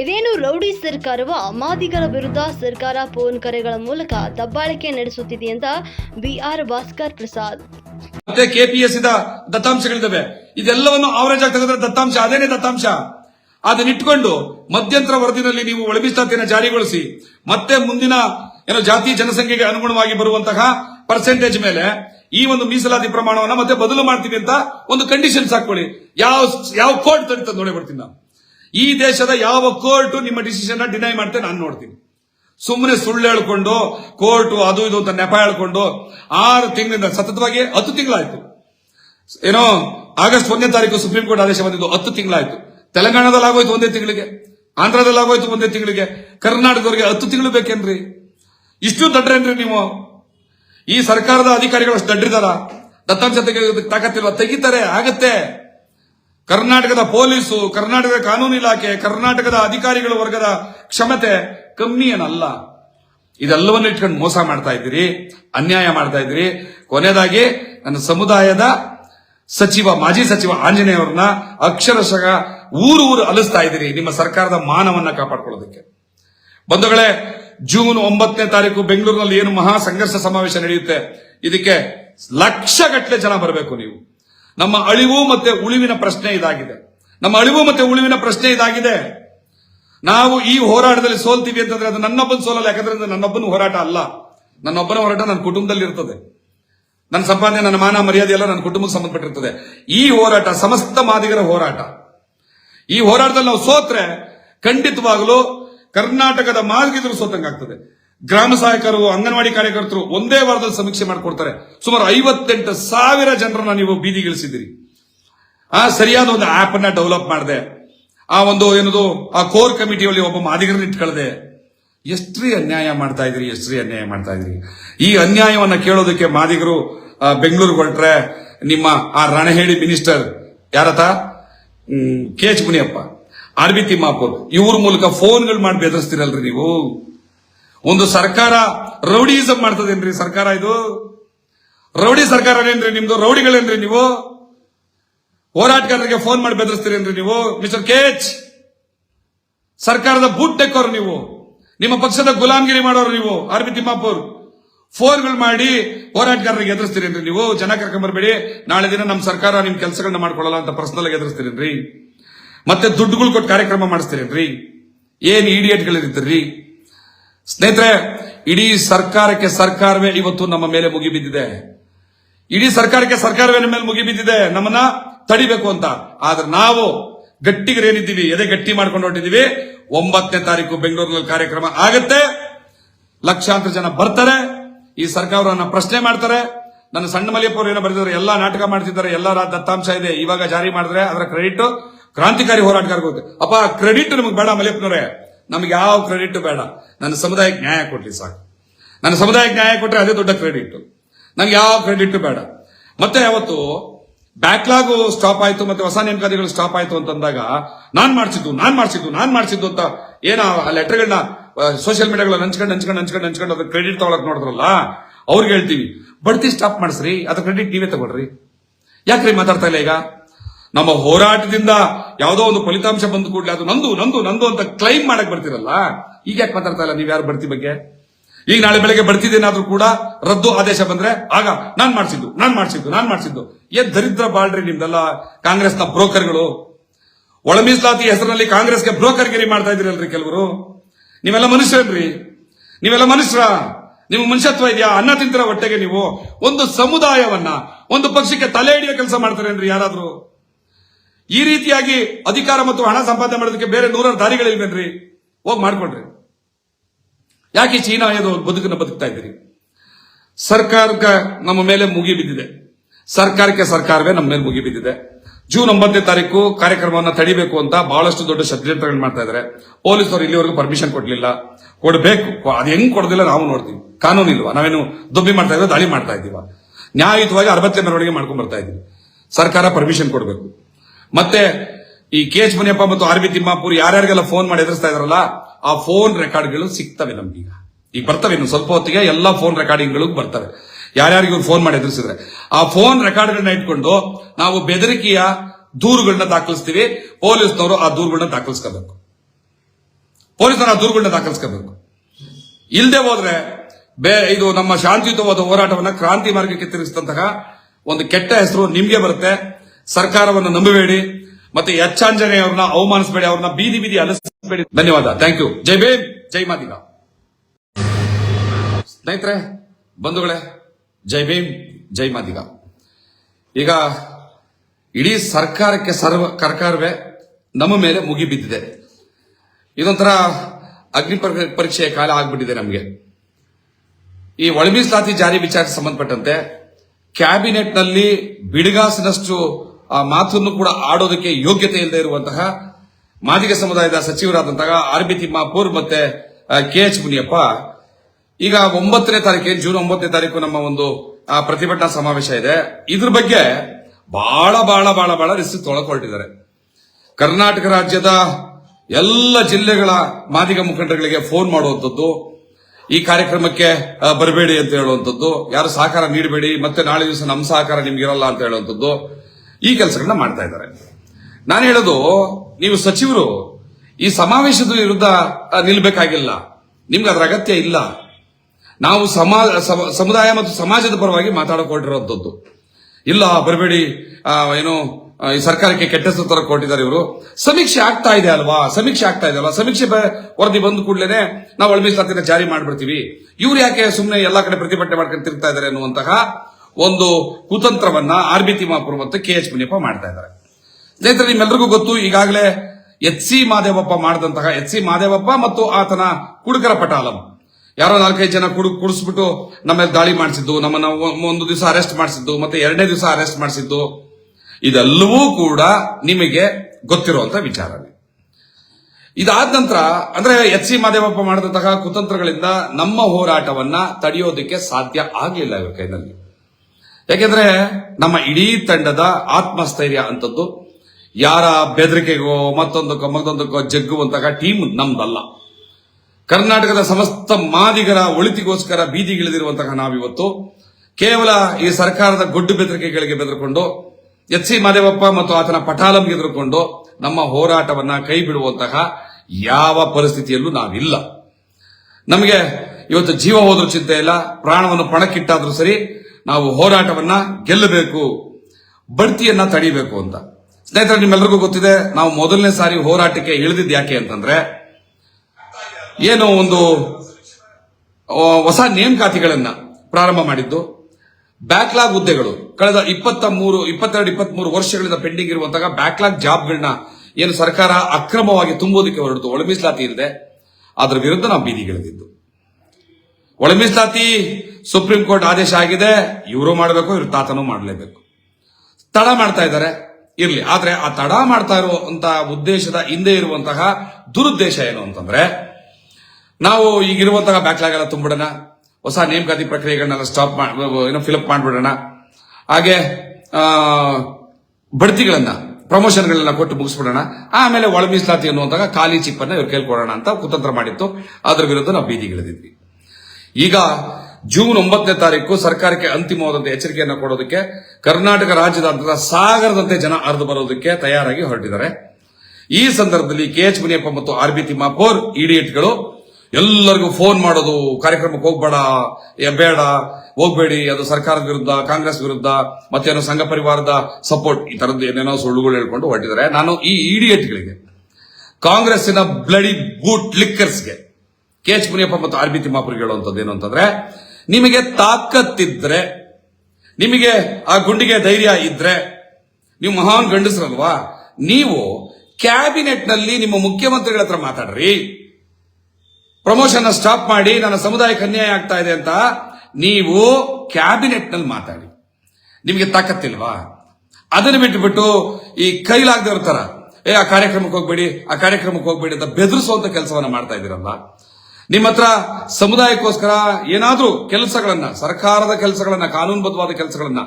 ಇದೇನು ರೌಡಿ ಸರ್ಕಾರವು? ಅಮಾದಿಗರ ವಿರುದ್ಧ ಸರ್ಕಾರ ಫೋನ್ ಕರೆಗಳ ಮೂಲಕ ದಬ್ಬಾಳಿಕೆ ನಡೆಸುತ್ತಿದೆ ಅಂತ ಬಿಆರ್ ಭಾಸ್ಕರ್ ಪ್ರಸಾದ್. ಮತ್ತೆ ಕೆಪಿಎಸ್ ಇದ ದತ್ತಾಂಶಗಳಿದ್ದಾವೆ. ಇದೆಲ್ಲವನ್ನು ಆವರೇಜ್ ಆಗಿ ತೆಗೆದ್ರೆ ದತ್ತಾಂಶ, ಅದೇನೇ ದತ್ತಾಂಶ? ಅದನ್ನ ಇಟ್ಕೊಂಡು ಮಧ್ಯಂತರ ವರದಿನಲ್ಲಿ ನೀವು ಒಳಬಿಸ್ತಾತಿನ ಜಾರಿಗೊಳಿಸಿ, ಮತ್ತೆ ಮುಂದಿನ ಏನೋ ಜಾತಿ ಜನಸಂಖ್ಯೆಗೆ ಅನುಗುಣವಾಗಿ ಬರುವಂತಹ ಪರ್ಸೆಂಟೇಜ್ ಮೇಲೆ ಈ ಒಂದು ಮೀಸಲಾತಿ ಪ್ರಮಾಣವನ್ನ ಮತ್ತೆ ಬದಲು ಮಾಡ್ತೀವಿ ಅಂತ ಒಂದು ಕಂಡೀಷನ್ಸ್ ಹಾಕೊಳ್ಳಿ ಯಾವ ಯಾವ ಕೋರ್ಟ್ ತಡೀತದೆ ನೋಡಿ ಬರ್ತೀನಿ ನಾನು ಈ ದೇಶದ ಯಾವ ಕೋರ್ಟು ನಿಮ್ಮ ಡಿಸಿಷನ್ ಡಿನೈ ಮಾಡ್ತೇನೆ ನಾನು ನೋಡ್ತೀನಿ. ಸುಮ್ಮನೆ ಸುಳ್ಳು ಹೇಳ್ಕೊಂಡು, ಕೋರ್ಟು ಅದು ಇದು ಅಂತ ನೆಪ ಹೇಳ್ಕೊಂಡು, ಆರು ತಿಂಗಳಿಂದ ಸತತವಾಗಿ ಹತ್ತು ತಿಂಗಳಾಯ್ತು. ಏನೋ, ಆಗಸ್ಟ್ ಒಂದನೇ ತಾರೀಕು ಸುಪ್ರೀಂ ಕೋರ್ಟ್ ಆದೇಶ ಬಂದಿದ್ದು ಹತ್ತು ತಿಂಗಳಾಯ್ತು. ತೆಲಂಗಾಣದಲ್ಲಿ ಆಗೋಯ್ತು ಒಂದೇ ತಿಂಗಳಿಗೆ, ಆಂಧ್ರದಲ್ಲಿ ಆಗೋಯ್ತು ಒಂದೇ ತಿಂಗಳಿಗೆ, ಕರ್ನಾಟಕದವರಿಗೆ ಹತ್ತು ತಿಂಗಳು ಬೇಕೇನ್ರಿ? ಇಷ್ಟು ದಡ್ರೇನ್ರಿ ನೀವು? ಈ ಸರ್ಕಾರದ ಅಧಿಕಾರಿಗಳು ಅಷ್ಟು ದಡ್ರಿದಾರ? ದತ್ತಾಂಶ ತೆಗೆಯೋದಕ್ಕೆ ತಾಕತ್ತಿಲ್ಲ ತೆಗಿತಾರೆ, ಆಗತ್ತೆ. ಕರ್ನಾಟಕದ ಪೊಲೀಸು, ಕರ್ನಾಟಕದ ಕಾನೂನು ಇಲಾಖೆ, ಕರ್ನಾಟಕದ ಅಧಿಕಾರಿಗಳ ವರ್ಗದ ಕ್ಷಮತೆ ಕಮ್ಮಿ ಏನಲ್ಲ ಇದೆಲ್ಲವನ್ನು ಇಟ್ಕೊಂಡು ಮೋಸ ಮಾಡ್ತಾ ಇದ್ದೀರಿ, ಅನ್ಯಾಯ ಮಾಡ್ತಾ ಇದ್ದೀರಿ. ಕೊನೆಯದಾಗಿ ನನ್ನ ಸಮುದಾಯದ ಸಚಿವ, ಮಾಜಿ ಸಚಿವ ಆಂಜನೇಯವ್ರನ್ನ ಅಕ್ಷರಶಃ ಊರು ಊರು ಅಲಿಸ್ತಾ ಇದ್ದೀರಿ, ನಿಮ್ಮ ಸರ್ಕಾರದ ಮಾನವನ್ನ ಕಾಪಾಡ್ಕೊಳ್ಳೋದಕ್ಕೆ. ಬಂಧುಗಳೇ, ಜೂನ್ ಒಂಬತ್ತನೇ ತಾರೀಕು ಬೆಂಗಳೂರಿನಲ್ಲಿ ಏನು ಮಹಾ ಸಂಘರ್ಷ ಸಮಾವೇಶ ನಡೆಯುತ್ತೆ, ಇದಕ್ಕೆ ಲಕ್ಷಗಟ್ಟಲೆ ಜನ ಬರಬೇಕು ನೀವು. ನಮ್ಮ ಅಳಿವು ಮತ್ತೆ ಉಳಿವಿನ ಪ್ರಶ್ನೆ ಇದಾಗಿದೆ. ನಮ್ಮ ಅಳಿವು ಮತ್ತೆ ಉಳಿವಿನ ಪ್ರಶ್ನೆ ಇದಾಗಿದೆ. ನಾವು ಈ ಹೋರಾಟದಲ್ಲಿ ಸೋಲ್ತೀವಿ ಅಂತಂದ್ರೆ ಅದು ನನ್ನೊಬ್ಬನ ಸೋಲಲ್ಲ ಯಾಕಂದ್ರೆ ನನ್ನೊಬ್ಬನ ಹೋರಾಟ ಅಲ್ಲ. ನನ್ನೊಬ್ಬನ ಹೋರಾಟ ನನ್ನ ಕುಟುಂಬದಲ್ಲಿ ಇರ್ತದೆ ನನ್ನ ಸಂಪಾದನೆ, ನನ್ನ ಮಾನ, ಮರ್ಯಾದೆ ಎಲ್ಲ ನನ್ನ ಕುಟುಂಬಕ್ಕೆ ಸಂಬಂಧಪಟ್ಟಿರ್ತದೆ. ಈ ಹೋರಾಟ ಸಮಸ್ತ ಮಾದಿಗರ ಹೋರಾಟ. ಈ ಹೋರಾಟದಲ್ಲಿ ನಾವು ಸೋತ್ರೆ ಖಂಡಿತವಾಗಲೂ ಕರ್ನಾಟಕದ ಮಾರ್ಗಿದ್ರು ಸೋತಂಗಾಗ್ತದೆ. ಗ್ರಾಮ ಸಹಾಯಕರು, ಅಂಗನವಾಡಿ ಕಾರ್ಯಕರ್ತರು ಒಂದೇ ವಾರದಲ್ಲಿ ಸಮೀಕ್ಷೆ ಮಾಡಿಕೊಡ್ತಾರೆ. ಸುಮಾರು ಐವತ್ತೆಂಟು ಸಾವಿರ ಜನರನ್ನ ನೀವು ಬೀದಿಗಿಳಿಸಿದಿರಿ ಆ ಸರಿಯಾದ ಒಂದು ಆಪ್ ಅನ್ನ ಡೆವಲಪ್ ಮಾಡಿದೆ. ಆ ಒಂದು ಏನದು, ಆ ಕೋರ್ ಕಮಿಟಿಯಲ್ಲಿ ಒಬ್ಬ ಮಾದಿಗರನ್ನ ಇಟ್ಕೊಳ್ಳದೆ ಎಷ್ಟ್ರೀ ಅನ್ಯಾಯ ಮಾಡ್ತಾ ಇದ್ರಿ ಎಷ್ಟ್ರೀ ಅನ್ಯಾಯ ಮಾಡ್ತಾ ಇದ್ರಿ ಈ ಅನ್ಯಾಯವನ್ನ ಕೇಳೋದಕ್ಕೆ ಮಾದಿಗರು ಬೆಂಗಳೂರಿಗೆ ಹೊರಟ್ರೆ ನಿಮ್ಮ ಆ ರಣಹೇಳಿ minister ಯಾರತ? K H Muniyappa, R B Timmapur. ಇವ್ರ ಮೂಲಕ ಫೋನ್ಗಳು ಮಾಡಿ ಬೆದರಿಸ್ತಿರಲ್ರಿ ನೀವು. ಒಂದು ಸರ್ಕಾರ ರೌಡಿಸಂ ಮಾಡ್ತದೇನ್ರಿ ಸರ್ಕಾರ ಇದು? ರೌಡಿ ಸರ್ಕಾರ ಏನ್ರಿ ನಿಮ್ದು? ರೌಡಿಗಳೇನ್ರಿ ನೀವು? ಹೋರಾಟಗಾರರಿಗೆ ಫೋನ್ ಮಾಡಿ ಬೆದರಿಸ್ತೀರೇನ್ರಿ ನೀವು? ಮಿಸ್ಟರ್ ಕೇಚ್ ಸರ್ಕಾರದ ಬೂಟ್ ಟೆಕ್ಕೋರು ನೀವು. ನಿಮ್ಮ ಪಕ್ಷದ ಗುಲಾಮಗಿರಿ ಮಾಡೋರು ನೀವು, ಆರ್ ಬಿ ತಿಮ್ಮಾಪುರ್. ಫೋನ್ಗಳು ಮಾಡಿ ಹೋರಾಟಗಾರರಿಗೆ ಎದುರಿಸ್ತೀರೇನ್ರಿ ನೀವು? ಜನ ಕರ್ಕೊಂಡ್ಬರ್ಬೇಡಿ ನಾಳೆ ದಿನ ನಮ್ಮ ಸರ್ಕಾರ ನಿಮ್ ಕೆಲಸಗಳನ್ನ ಮಾಡ್ಕೊಳ್ಳಲ್ಲ ಅಂತ ಪರ್ಸನಲ್ ಆಗಿ ಎದುರಿಸ್ತೀರೇನ್ರಿ? ಮತ್ತೆ ದುಡ್ಡುಗಳು ಕೊಟ್ಟು ಕಾರ್ಯಕ್ರಮ ಮಾಡಿಸ್ತೀರೇನ್ರಿ? ಏನ್ ಇಡಿಯಟ್ಗಳಿರ್ತೀರಿ ಸ್ನೇಹಿತರೆ, ಇಡೀ ಸರ್ಕಾರಕ್ಕೆ ಸರ್ಕಾರವೇ ಇವತ್ತು ನಮ್ಮ ಮೇಲೆ ಮುಗಿಬಿದ್ದಿದೆ ಇಡೀ ಸರ್ಕಾರಕ್ಕೆ ಸರ್ಕಾರವೇ ನಮ್ಮ ಮೇಲೆ ಮುಗಿಬಿದ್ದಿದೆ ನಮ್ಮನ್ನ ತಡಿಬೇಕು ಅಂತ. ಆದ್ರೆ ನಾವು ಗಟ್ಟಿಗರೇನಿದ್ದೀವಿ, ಎದೆ ಗಟ್ಟಿ ಮಾಡ್ಕೊಂಡು ಹೊಟ್ಟಿದ್ದೀವಿ ಒಂಬತ್ತನೇ ತಾರೀಕು ಬೆಂಗಳೂರಿನಲ್ಲಿ ಕಾರ್ಯಕ್ರಮ ಆಗತ್ತೆ. ಲಕ್ಷಾಂತರ ಜನ ಬರ್ತಾರೆ. ಈ ಸರ್ಕಾರವನ್ನ ಪ್ರಶ್ನೆ ಮಾಡ್ತಾರೆ. ನನ್ನ ಸಣ್ಣ ಮಲಿಯಪ್ಪ ಅವರು ಏನೋ ಬರೆದಿದ್ದಾರೆ, ಎಲ್ಲಾ ನಾಟಕ ಮಾಡ್ತಿದ್ದಾರೆ, ಎಲ್ಲ ದತ್ತಾಂಶ ಇದೆ. ಇವಾಗ ಜಾರಿ ಮಾಡಿದ್ರೆ ಅದರ ಕ್ರೆಡಿಟ್ ಕ್ರಾಂತಿಕಾರಿ ಹೋರಾಟಗಾರ ಅಪ್ಪ, ಕ್ರೆಡಿಟ್ ನಮಗೆ ಬೇಡ ಮಲಿಯಪ್ಪನವರೇ. ನಮ್ಗೆ ಯಾವ ಕ್ರೆಡಿಟ್ ಬೇಡ. ನನ್ನ ಸಮುದಾಯಕ್ಕೆ ನ್ಯಾಯ ಕೊಡ್ಲಿ ಸಾಕು. ನನ್ನ ಸಮುದಾಯಕ್ಕೆ ನ್ಯಾಯ ಕೊಟ್ಟರೆ ಅದೇ ದೊಡ್ಡ ಕ್ರೆಡಿಟ್ ನಂಗೆ ಯಾವ ಕ್ರೆಡಿಟ್ ಬೇಡ. ಮತ್ತೆ ಯಾವತ್ತು ಬ್ಯಾಕ್ಲಾಗು ಸ್ಟಾಪ್ ಆಯ್ತು, ಮತ್ತೆ ಹೊಸ ನೇಮಕಾತಿಗಳು ಸ್ಟಾಪ್ ಆಯ್ತು ಅಂತಂದಾಗ ನಾನ್ ಮಾಡ್ಸಿದ್ದು ನಾನ್ ಮಾಡ್ಸಿದ್ದು ನಾನ್ ಮಾಡ್ಸಿದ್ದು ಅಂತ ಏನ ಆ ಲೆಟರ್ಗಳನ್ನ ಸೋಷಿಯಲ್ ಮೀಡಿಯಾಗಳ ಹಂಚ್ಕೊಂಡು ಹಂಚ್ಕೊಂಡು ಹಂಚ್ಕೊಂಡು ಹಂಚ್ಕೊಂಡು ಅದ್ರ ಕ್ರೆಡಿಟ್ ತಗೊಳಕ್ ನೋಡಿದ್ರಲ್ಲ, ಅವ್ರಿಗೆ ಹೇಳ್ತೀವಿ, ಬಡ್ತಿ ಸ್ಟಾಪ್ ಮಾಡಿಸ್ರಿ, ಅದ್ರ ಕ್ರೆಡಿಟ್ ನೀವೇ ತಗೊಳ್ರಿ. ಯಾಕ್ರಿ ಮಾತಾಡ್ತಾ ಇಲ್ಲ ಈಗ? ನಮ್ಮ ಹೋರಾಟದಿಂದ ಯಾವುದೋ ಒಂದು ಫಲಿತಾಂಶ ಬಂದು ಕೂಡಲೇ ಅದು ನಂದು ನಂದು ನಂದು ಅಂತ ಕ್ಲೈಮ್ ಮಾಡಕ್ ಬರ್ತಿರಲ್ಲ? ಈಗ ಯಾಕೆ ಮಾತಾಡ್ತಾ ಇಲ್ಲ ನೀವು ಯಾರು ಬಡ್ತಿ ಬಗ್ಗೆ? ಈಗ ನಾಳೆ ಬೆಳಗ್ಗೆ ಬರ್ತಿದ್ದೇನಾದ್ರೂ ಕೂಡ ರದ್ದು ಆದೇಶ ಬಂದ್ರೆ ಆಗ ನಾನ್ ಮಾಡ್ಸಿದ್ದು ನಾನ್ ಮಾಡ್ಸಿದ್ದು ನಾನ್ ಮಾಡ್ಸಿದ್ದು. ಏನ್ ದರಿದ್ರ ಬಾಳ್ರಿ ನಿಮ್ದೆಲ್ಲ ಕಾಂಗ್ರೆಸ್ನ ಬ್ರೋಕರ್ಗಳು. ಒಳ ಮೀಸಲಾತಿ ಹೆಸರಿನಲ್ಲಿ ಕಾಂಗ್ರೆಸ್ಗೆ ಬ್ರೋಕರ್ಗಿರಿ ಮಾಡ್ತಾ ಇದ್ರಲ್ರಿ ಕೆಲವರು? ನೀವೆಲ್ಲ ಮನುಷ್ಯರನ್ರಿ? ನೀವೆಲ್ಲ ಮನುಷ್ಯರ? ನಿಮ್ಮ ಮನುಷ್ಯತ್ವ ಇದೆಯಾ? ಅನ್ನ ತಿಂತಿರ ಹೊಟ್ಟೆಗೆ ನೀವು? ಒಂದು ಸಮುದಾಯವನ್ನ, ಒಂದು ಪಕ್ಷಕ್ಕೆ ತಲೆ ಹಿಡಿಯೋ ಕೆಲಸ ಮಾಡ್ತಾರೇನ್ರಿ ಯಾರಾದ್ರೂ? ಈ ರೀತಿಯಾಗಿ ಅಧಿಕಾರ ಮತ್ತು ಹಣ ಸಂಪಾದನೆ ಮಾಡೋದಕ್ಕೆ ಬೇರೆ ನೂರಾರು ದಾರಿಗಳಿಲ್ವೇನ್ರಿ ಹೋಗಿ ಮಾಡ್ಕೊಳ್ರಿ. ಯಾಕೆ ಚೀನಾ ಇದು ಬದುಕನ್ನು ಬದುಕ್ತಾ ಇದ್ದೀರಿ? ಸರ್ಕಾರಕ್ಕೆ ನಮ್ಮ ಮೇಲೆ ಮುಗಿ ಬಿದ್ದಿದೆ. ಸರ್ಕಾರಕ್ಕೆ ಸರ್ಕಾರವೇ ನಮ್ಮ ಮೇಲೆ ಮುಗಿ ಬಿದ್ದಿದೆ. ಜೂನ್ ಒಂಬತ್ತನೇ ತಾರೀಕು ಕಾರ್ಯಕ್ರಮವನ್ನು ತಡಿಬೇಕು ಅಂತ ಬಹಳಷ್ಟು ದೊಡ್ಡ ಷಡ್ಯಂತ್ರಗಳು ಮಾಡ್ತಾ ಇದ್ದಾರೆ ಪೊಲೀಸರು ಇಲ್ಲಿವರೆಗೂ ಪರ್ಮಿಷನ್ ಕೊಡಲಿಲ್ಲ. ಕೊಡಬೇಕು. ಅದು ಹೆಂಗ್ ಕೊಡೋದಿಲ್ಲ ನಾವು ನೋಡ್ತೀವಿ. ಕಾನೂನು ಇಲ್ವಾ? ನಾವೇನು ದುಬ್ಬಿ ಮಾಡ್ತಾ ಇದ್ದೀವಿ, ದಾಳಿ ಮಾಡ್ತಾ ಇದ್ದೀವ? ನ್ಯಾಯಯುತವಾಗಿ ಅರವತ್ತೇ ಮೆರವಣಿಗೆ ಮಾಡ್ಕೊಂಡ್ ಬರ್ತಾ ಇದ್ದೀವಿ. ಸರ್ಕಾರ ಪರ್ಮಿಷನ್ ಕೊಡಬೇಕು. ಮತ್ತೆ ಈ ಕೆ ಎಚ್ ಮುನಿಯಪ್ಪ ಮತ್ತು ಆರ್ ಬಿ ತಿಮ್ಮಾಪುರ್ ಯಾರ್ಯಾರಿಗೆಲ್ಲ ಫೋನ್ ಮಾಡಿ ಎದುರಿಸ್ತಾ ಇದಾರಲ್ಲ ಆ ಫೋನ್ ರೆಕಾರ್ಡ್ಗಳು ಸಿಗ್ತವೆ ನಮ್ಗೀಗ ಈಗ. ಬರ್ತವೆ ಇನ್ನು ಸ್ವಲ್ಪ ಹೊತ್ತಿಗೆ ಎಲ್ಲಾ ಫೋನ್ ರೆಕಾರ್ಡಿಂಗ್ಗಳು ಬರ್ತವೆ. ಯಾರ್ಯಾರಿಗೂ ಫೋನ್ ಮಾಡಿ ಎದುರಿಸಿದ್ರೆ. ಆ ಫೋನ್ ರೆಕಾರ್ಡ್ಗಳನ್ನ ಇಟ್ಕೊಂಡು ನಾವು ಬೆದರಿಕೆಯ ದೂರುಗಳನ್ನ ದಾಖಲಿಸ್ತೀವಿ, ಪೊಲೀಸ್ನವರು ಆ ದೂರುಗಳನ್ನ ದಾಖಲಿಸ್ಕೋಬೇಕು. ಪೊಲೀಸರ ದೂರುಗಳನ್ನ ದಾಖಲಿಸ್ಕೋಬೇಕು. ಇಲ್ಲದೆ ಹೋದ್ರೆ ಬೇ, ಇದು ನಮ್ಮ ಶಾಂತಿಯುತವಾದ ಹೋರಾಟವನ್ನ ಕ್ರಾಂತಿ ಮಾರ್ಗಕ್ಕೆ ತಿರುಗಿಸಿದಂತಹ ಒಂದು ಕೆಟ್ಟ ಹೆಸರು ನಿಮ್ಗೆ ಬರುತ್ತೆ. ಸರ್ಕಾರವನ್ನು ನಂಬಬೇಡಿ, ಮತ್ತೆ ಯಚ್ಚಾಂಜನೇ ಅವ್ರನ್ನ ಅವಮಾನಿಸಬೇಡಿ, ಅವ್ರನ್ನ ಬೀದಿ ಬೀದಿ ಅಲಸಬೇಡಿ ಧನ್ಯವಾದ ಥ್ಯಾಂಕ್ ಯು ಜೈ ಭೀಮ್, ಜೈ ಮಾದಿಗ ಸ್ನೇಹಿತರೆ, ಬಂಧುಗಳೇ, ಜೈ ಭೀಮ್, ಜೈ ಮಾದಿಗ ಈಗ ಇಡೀ ಸರ್ಕಾರಕ್ಕೆ ಸರ್ವ ಸರ್ಕಾರವೇ ನಮ್ಮ ಮೇಲೆ ಮುಗಿ ಬಿದ್ದಿದೆ. ಇದೊಂಥರ ಅಗ್ನಿ ಪರೀ- ಪರೀಕ್ಷೆಯ ಕಾಲ ಆಗ್ಬಿಟ್ಟಿದೆ ನಮಗೆ. ಈ ಒಳ ಮೀಸಲಾತಿ ಜಾರಿ ವಿಚಾರಕ್ಕೆ ಸಂಬಂಧಪಟ್ಟಂತೆ ಕ್ಯಾಬಿನೆಟ್ನಲ್ಲಿ ಬಿಡಿಗಾಸಿನಷ್ಟು ಆ ಮಾತನ್ನು ಕೂಡ ಆಡೋದಕ್ಕೆ ಯೋಗ್ಯತೆ ಇಲ್ಲದೆ ಇರುವಂತಹ ಮಾದಿಗ ಸಮುದಾಯದ ಸಚಿವರಾದಂತಹ ಆರ್ ಬಿ ತಿಮ್ಮಾಪುರ್ ಮತ್ತೆ ಕೆ ಎಚ್ ಮುನಿಯಪ್ಪ. ಈಗ ಒಂಬತ್ತನೇ ತಾರೀಕು ಜೂನ್ ಒಂಬತ್ತನೇ ತಾರೀಕು ನಮ್ಮ ಒಂದು ಪ್ರತಿಭಟನಾ ಸಮಾವೇಶ ಇದೆ. ಇದ್ರ ಬಗ್ಗೆ ಬಹಳ ಬಹಳ ಬಹಳ ಬಹಳ ರಿಸ್ಕ್ ತೊಳಕೊಳ್ತಿದ್ದಾರೆ. ಕರ್ನಾಟಕ ರಾಜ್ಯದ ಎಲ್ಲ ಜಿಲ್ಲೆಗಳ ಮಾದಿಗ ಮುಖಂಡರುಗಳಿಗೆ ಫೋನ್ ಮಾಡುವಂಥದ್ದು, ಈ ಕಾರ್ಯಕ್ರಮಕ್ಕೆ ಬರಬೇಡಿ ಅಂತ ಹೇಳುವಂಥದ್ದು, ಯಾರು ಸಹಕಾರ ನೀಡಬೇಡಿ, ಮತ್ತೆ ನಾಳೆ ದಿವಸ ನಮ್ಮ ಸಹಕಾರ ನಿಮ್ಗೆ ಇರಲ್ಲ ಅಂತ ಹೇಳುವಂಥದ್ದು ಈ ಕೆಲಸಗಳನ್ನ ಮಾಡ್ತಾ ಇದ್ದಾರೆ. ನಾನು ಹೇಳೋದು, ನೀವು ಸಚಿವರು, ಈ ಸಮಾವೇಶದ ವಿರುದ್ಧ ನಿಲ್ಬೇಕಾಗಿಲ್ಲ. ನಿಮ್ಗೆ ಅದರ ಅಗತ್ಯ ಇಲ್ಲ. ನಾವು ಸಮಾ, ಸಮ- ಸಮುದಾಯ ಮತ್ತು ಸಮಾಜದ ಪರವಾಗಿ ಮಾತಾಡಿಕೊಂಡಿರುವಂತದ್ದು ಇಲ್ಲ, ಬರಬೇಡಿ ಏನು ಈ ಸರ್ಕಾರಕ್ಕೆ ಕೆಟ್ಟ ಸತ್ತರ ತರ ಕೊಟ್ಟಿದ್ದಾರೆ ಇವರು. ಸಮೀಕ್ಷೆ ಆಗ್ತಾ ಇದೆ ಅಲ್ವಾ? ಸಮೀಕ್ಷೆ ಆಗ್ತಾ ಇದೆ ಅಲ್ವಾ? ಸಮೀಕ್ಷೆ ವರದಿ ಬಂದ ಕೂಡಲೇ ನಾವು ಒಳ ಮೀಸಲಾತಿನ ಜಾರಿ ಮಾಡ್ಬಿಡ್ತೀವಿ. ಇವ್ರು ಯಾಕೆ ಸುಮ್ಮನೆ ಎಲ್ಲಾ ಕಡೆ ಪ್ರತಿಭಟನೆ ಮಾಡ್ಕೊಂಡು ತಿರ್ತಾ ಇದ್ದಾರೆ ಅನ್ನುವಂತಹ ಒಂದು ಕುತಂತ್ರವನ್ನ ಆರ್ ಬಿ ತಿಮ್ಮಾಪುರ ಮತ್ತು ಕೆ ಎಚ್ ಮುನಿಯಪ್ಪ ಮಾಡ್ತಾ ಇದ್ದಾರೆ. ಸ್ನೇಹಿತರೆ ನಿಮ್ಮೆಲ್ಲರಿಗೂ ಗೊತ್ತು, ಈಗಾಗಲೇ ಎಚ್ ಸಿ ಮಾದೇವಪ್ಪ ಮಾಡಿದಂತಹ ಎಚ್ ಸಿ ಮಾದೇವಪ್ಪ ಮತ್ತು ಆತನ ಕುಡುಕರ ಪಟಾಲಂ. ಯಾರೋ ನಾಲ್ಕೈದು ಜನ ಕುಡು ಕುಡಿಸ್ಬಿಟ್ಟು ನಮ್ಮ ಮೇಲೆ ದಾಳಿ ಮಾಡಿಸಿದ್ದು, ನಮ್ಮನ್ನ ಒಂದು ದಿವಸ ಅರೆಸ್ಟ್ ಮಾಡಿಸಿದ್ದು, ಮತ್ತೆ ಎರಡನೇ ದಿವಸ ಅರೆಸ್ಟ್ ಮಾಡಿಸಿದ್ದು, ಇದೆಲ್ಲವೂ ಕೂಡ ನಿಮಗೆ ಗೊತ್ತಿರುವಂತ ವಿಚಾರ ಇದಾದ ನಂತರ, ಅಂದ್ರೆ ಎಚ್ ಸಿ ಮಾದೇವಪ್ಪ ಮಾಡಿದಂತಹ ಕುತಂತ್ರಗಳಿಂದ ನಮ್ಮ ಹೋರಾಟವನ್ನ ತಡೆಯೋದಕ್ಕೆ ಸಾಧ್ಯ ಆಗಲಿಲ್ಲ ಇವರ ಕೈನಲ್ಲಿ. ಯಾಕೆಂದ್ರೆ ನಮ್ಮ ಇಡೀ ತಂಡದ ಆತ್ಮಸ್ಥೈರ್ಯ ಅಂತದ್ದು ಯಾರ ಬೆದರಿಕೆಗೋ, ಮತ್ತೊಂದಕ್ಕೋ ಮತ್ತೊಂದಕ್ಕೋ ಜಗ್ಗುವಂತಹ ಟೀಮ್ ನಮ್ದಲ್ಲ. ಕರ್ನಾಟಕದ ಸಮಸ್ತ ಮಾದಿಗರ ಒಳಿತಿಗೋಸ್ಕರ ಬೀದಿಗಿಳಿದಿರುವಂತಹ ನಾವಿವತ್ತು. ಕೇವಲ ಈ ಸರ್ಕಾರದ ಗೊಡ್ಡು ಬೆದರಿಕೆಗಳಿಗೆ ಬೆದರಿಕೊಂಡು, ಎಚ್ ಸಿ ಮಾದೇವಪ್ಪ ಮತ್ತು ಆತನ ಪಟಾಲಂಗೆ ಎದುರುಕೊಂಡು ನಮ್ಮ ಹೋರಾಟವನ್ನ ಕೈ ಬಿಡುವಂತಹ ಯಾವ ಪರಿಸ್ಥಿತಿಯಲ್ಲೂ ನಾವಿಲ್ಲ. ನಮಗೆ ಇವತ್ತು ಜೀವ ಹೋದ್ರೂ ಚಿಂತೆ ಇಲ್ಲ, ಪ್ರಾಣವನ್ನು ಪಣಕ್ಕಿಟ್ಟಾದ್ರೂ ಸರಿ ನಾವು ಹೋರಾಟವನ್ನ ಗೆಲ್ಲಬೇಕು, ಬಡ್ತಿಯನ್ನ ತಡಿಬೇಕು ಅಂತ. ಸ್ನೇಹಿತರೆ ನಿಮ್ಮೆಲ್ಲರಿಗೂ ಗೊತ್ತಿದೆ, ನಾವು ಮೊದಲನೇ ಸಾರಿ ಹೋರಾಟಕ್ಕೆ ಇಳಿದಿದ್ದು ಯಾಕೆ ಅಂತಂದ್ರೆ, ಏನು ಒಂದು ಹೊಸ ನೇಮಕಾತಿಗಳನ್ನ ಪ್ರಾರಂಭ ಮಾಡಿದ್ದು. ಬ್ಯಾಕ್ಲಾಗ್ ಹುದ್ದೆಗಳು, ಕಳೆದ ಇಪ್ಪತ್ತ ಮೂರು ಇಪ್ಪತ್ತೆರಡು ಇಪ್ಪತ್ತ್ ಮೂರು ವರ್ಷಗಳಿಂದ ಪೆಂಡಿಂಗ್ ಇರುವಂತಹ ಬ್ಯಾಕ್ಲಾಗ್ ಜಾಬ್ಗಳನ್ನ ಏನು ಸರ್ಕಾರ ಅಕ್ರಮವಾಗಿ ತುಂಬುವುದಕ್ಕೆ ಹೊರಟಿತು ಒಳಮೀಸಲಾತಿ ಇಲ್ಲದೆ, ಅದರ ವಿರುದ್ಧ ನಾವು ಬೀದಿಗಿಳಿದಿದ್ದು. ಒಳ ಮೀಸಲಾತಿ ಸುಪ್ರೀಂ ಕೋರ್ಟ್ ಆದೇಶ ಆಗಿದೆ, ಇವರು ಮಾಡಬೇಕು, ಇವ್ರ ತಾತನೂ ಮಾಡಲೇಬೇಕು. ತಡ ಮಾಡ್ತಾ ಇದ್ದಾರೆ. ಇರ್ಲಿ, ಆದ್ರೆ ಆ ತಡ ಮಾಡ್ತಾ ಇರುವಂತಹ ಉದ್ದೇಶದ ಹಿಂದೆ ಇರುವಂತಹ ದುರುದ್ದೇಶ ಏನು ಅಂತಂದ್ರೆ, ನಾವು ಈಗಿರುವಂತಹ ಬ್ಯಾಕ್ಲಾಗ್ ಎಲ್ಲ ತುಂಬಿಡೋಣ, ಹೊಸ ನೇಮಕಾತಿ ಪ್ರಕ್ರಿಯೆಗಳನ್ನೆಲ್ಲ ಸ್ಟಾಪ್ ಏನೋ ಫಿಲಪ್ ಮಾಡಿಬಿಡೋಣ. ಹಾಗೆ ಬಡ್ತಿಗಳನ್ನ, ಪ್ರಮೋಷನ್ಗಳನ್ನ ಕೊಟ್ಟು ಮುಗಿಸ್ಬಿಡೋಣ. ಆಮೇಲೆ ಒಳ ಮೀಸಲಾತಿ ಅನ್ನುವಂತಹ ಖಾಲಿ ಚಿಪ್ಪನ್ನ ಇವ್ರು ಕೇಳ್ಕೊಡೋಣ ಅಂತ ಕುತಂತ್ರ ಮಾಡಿತ್ತು. ಅದ್ರ ವಿರುದ್ಧ ನಾವು ಬೀದಿಗಿಳಿದಿದ್ವಿ. ಈಗ ಜೂನ್ ಒಂಬತ್ತನೇ ತಾರೀಕು ಸರ್ಕಾರಕ್ಕೆ ಅಂತಿಮವಾದಂತಹ ಎಚ್ಚರಿಕೆಯನ್ನು ಕೊಡೋದಕ್ಕೆ ಕರ್ನಾಟಕ ರಾಜ್ಯದಾದ್ಯಂತ ಸಾಗರದಂತೆ ಜನ ಹರಿದು ಬರೋದಕ್ಕೆ ತಯಾರಾಗಿ ಹೊರಟಿದ್ದಾರೆ. ಈ ಸಂದರ್ಭದಲ್ಲಿ ಕೆ ಎಚ್ ಮುನಿಯಪ್ಪ ಮತ್ತು ಆರ್ ಬಿ ತಿಮ್ಮಾಪೋರ್ ಇಡಿಯಟ್ಗಳು ಎಲ್ಲರಿಗೂ ಫೋನ್ ಮಾಡೋದು, ಕಾರ್ಯಕ್ರಮಕ್ಕೆ ಹೋಗ್ಬೇಡ ಬೇಡ, ಹೋಗ್ಬೇಡಿ, ಅದು ಸರ್ಕಾರದ ವಿರುದ್ಧ, ಕಾಂಗ್ರೆಸ್ ವಿರುದ್ಧ ಮತ್ತೇನೋ ಸಂಘ ಪರಿವಾರದ ಸಪೋರ್ಟ್, ಈ ತರದ್ದು ಏನೇನೋ ಸುಳ್ಳುಗಳು ಹೇಳ್ಕೊಂಡು ಹೊರಟಿದ್ದಾರೆ. ನಾನು ಈ ಇಡಿಯಟ್ಗಳಿಗೆ ಕಾಂಗ್ರೆಸ್ಸಿನ ಬ್ಲಡಿ ಬೂಟ್ ಲಿಕ್ಕರ್ಸ್ಗೆ ಕೆ ಎಚ್ ಮುನಿಯಪ್ಪ ಮತ್ತು ಆರ್ ಬಿ ತಿಮ್ಮಾಪುರ್ ಹೇಳುವಂಥದ್ದು ಏನು ಅಂತಂದ್ರೆ ನಿಮಗೆ ತಾಕತ್ತಿದ್ರೆ, ನಿಮಗೆ ಆ ಗುಂಡಿಗೆ ಧೈರ್ಯ ಇದ್ರೆ, ನೀವು ಮಹಾನ್ ಗಂಡಸರಲ್ವಾ? ನೀವು ಕ್ಯಾಬಿನೆಟ್ನಲ್ಲಿ ನಿಮ್ಮ ಮುಖ್ಯಮಂತ್ರಿಗಳ ಹತ್ರ ಮಾತಾಡ್ರಿ. ಪ್ರಮೋಷನ್ ಸ್ಟಾಪ್ ಮಾಡಿ, ನನ್ನ ಸಮುದಾಯಕ್ಕೆ ಅನ್ಯಾಯ ಆಗ್ತಾ ಇದೆ ಅಂತ ನೀವು ಕ್ಯಾಬಿನೆಟ್ನಲ್ಲಿ ಮಾತಾಡಿ. ನಿಮಗೆ ತಾಕತ್ತಿಲ್ವಾ? ಅದನ್ನು ಬಿಟ್ಟುಬಿಟ್ಟು ಈ ಕೈಲಾಗದೇ ಇರ್ತಾರ ಏ, ಆ ಕಾರ್ಯಕ್ರಮಕ್ಕೆ ಹೋಗ್ಬೇಡಿ, ಆ ಕಾರ್ಯಕ್ರಮಕ್ಕೆ ಹೋಗ್ಬೇಡಿ ಅಂತ ಬೆದರಿಸುವಂತ ಕೆಲಸವನ್ನ ಮಾಡ್ತಾ ಇದ್ದೀರಲ್ಲ ನಿಮ್ಮ ಹತ್ರ ಸಮುದಾಯಕ್ಕೋಸ್ಕರ ಏನಾದ್ರೂ ಕೆಲಸಗಳನ್ನ, ಸರ್ಕಾರದ ಕೆಲಸಗಳನ್ನ, ಕಾನೂನುಬದ್ಧವಾದ ಕೆಲಸಗಳನ್ನ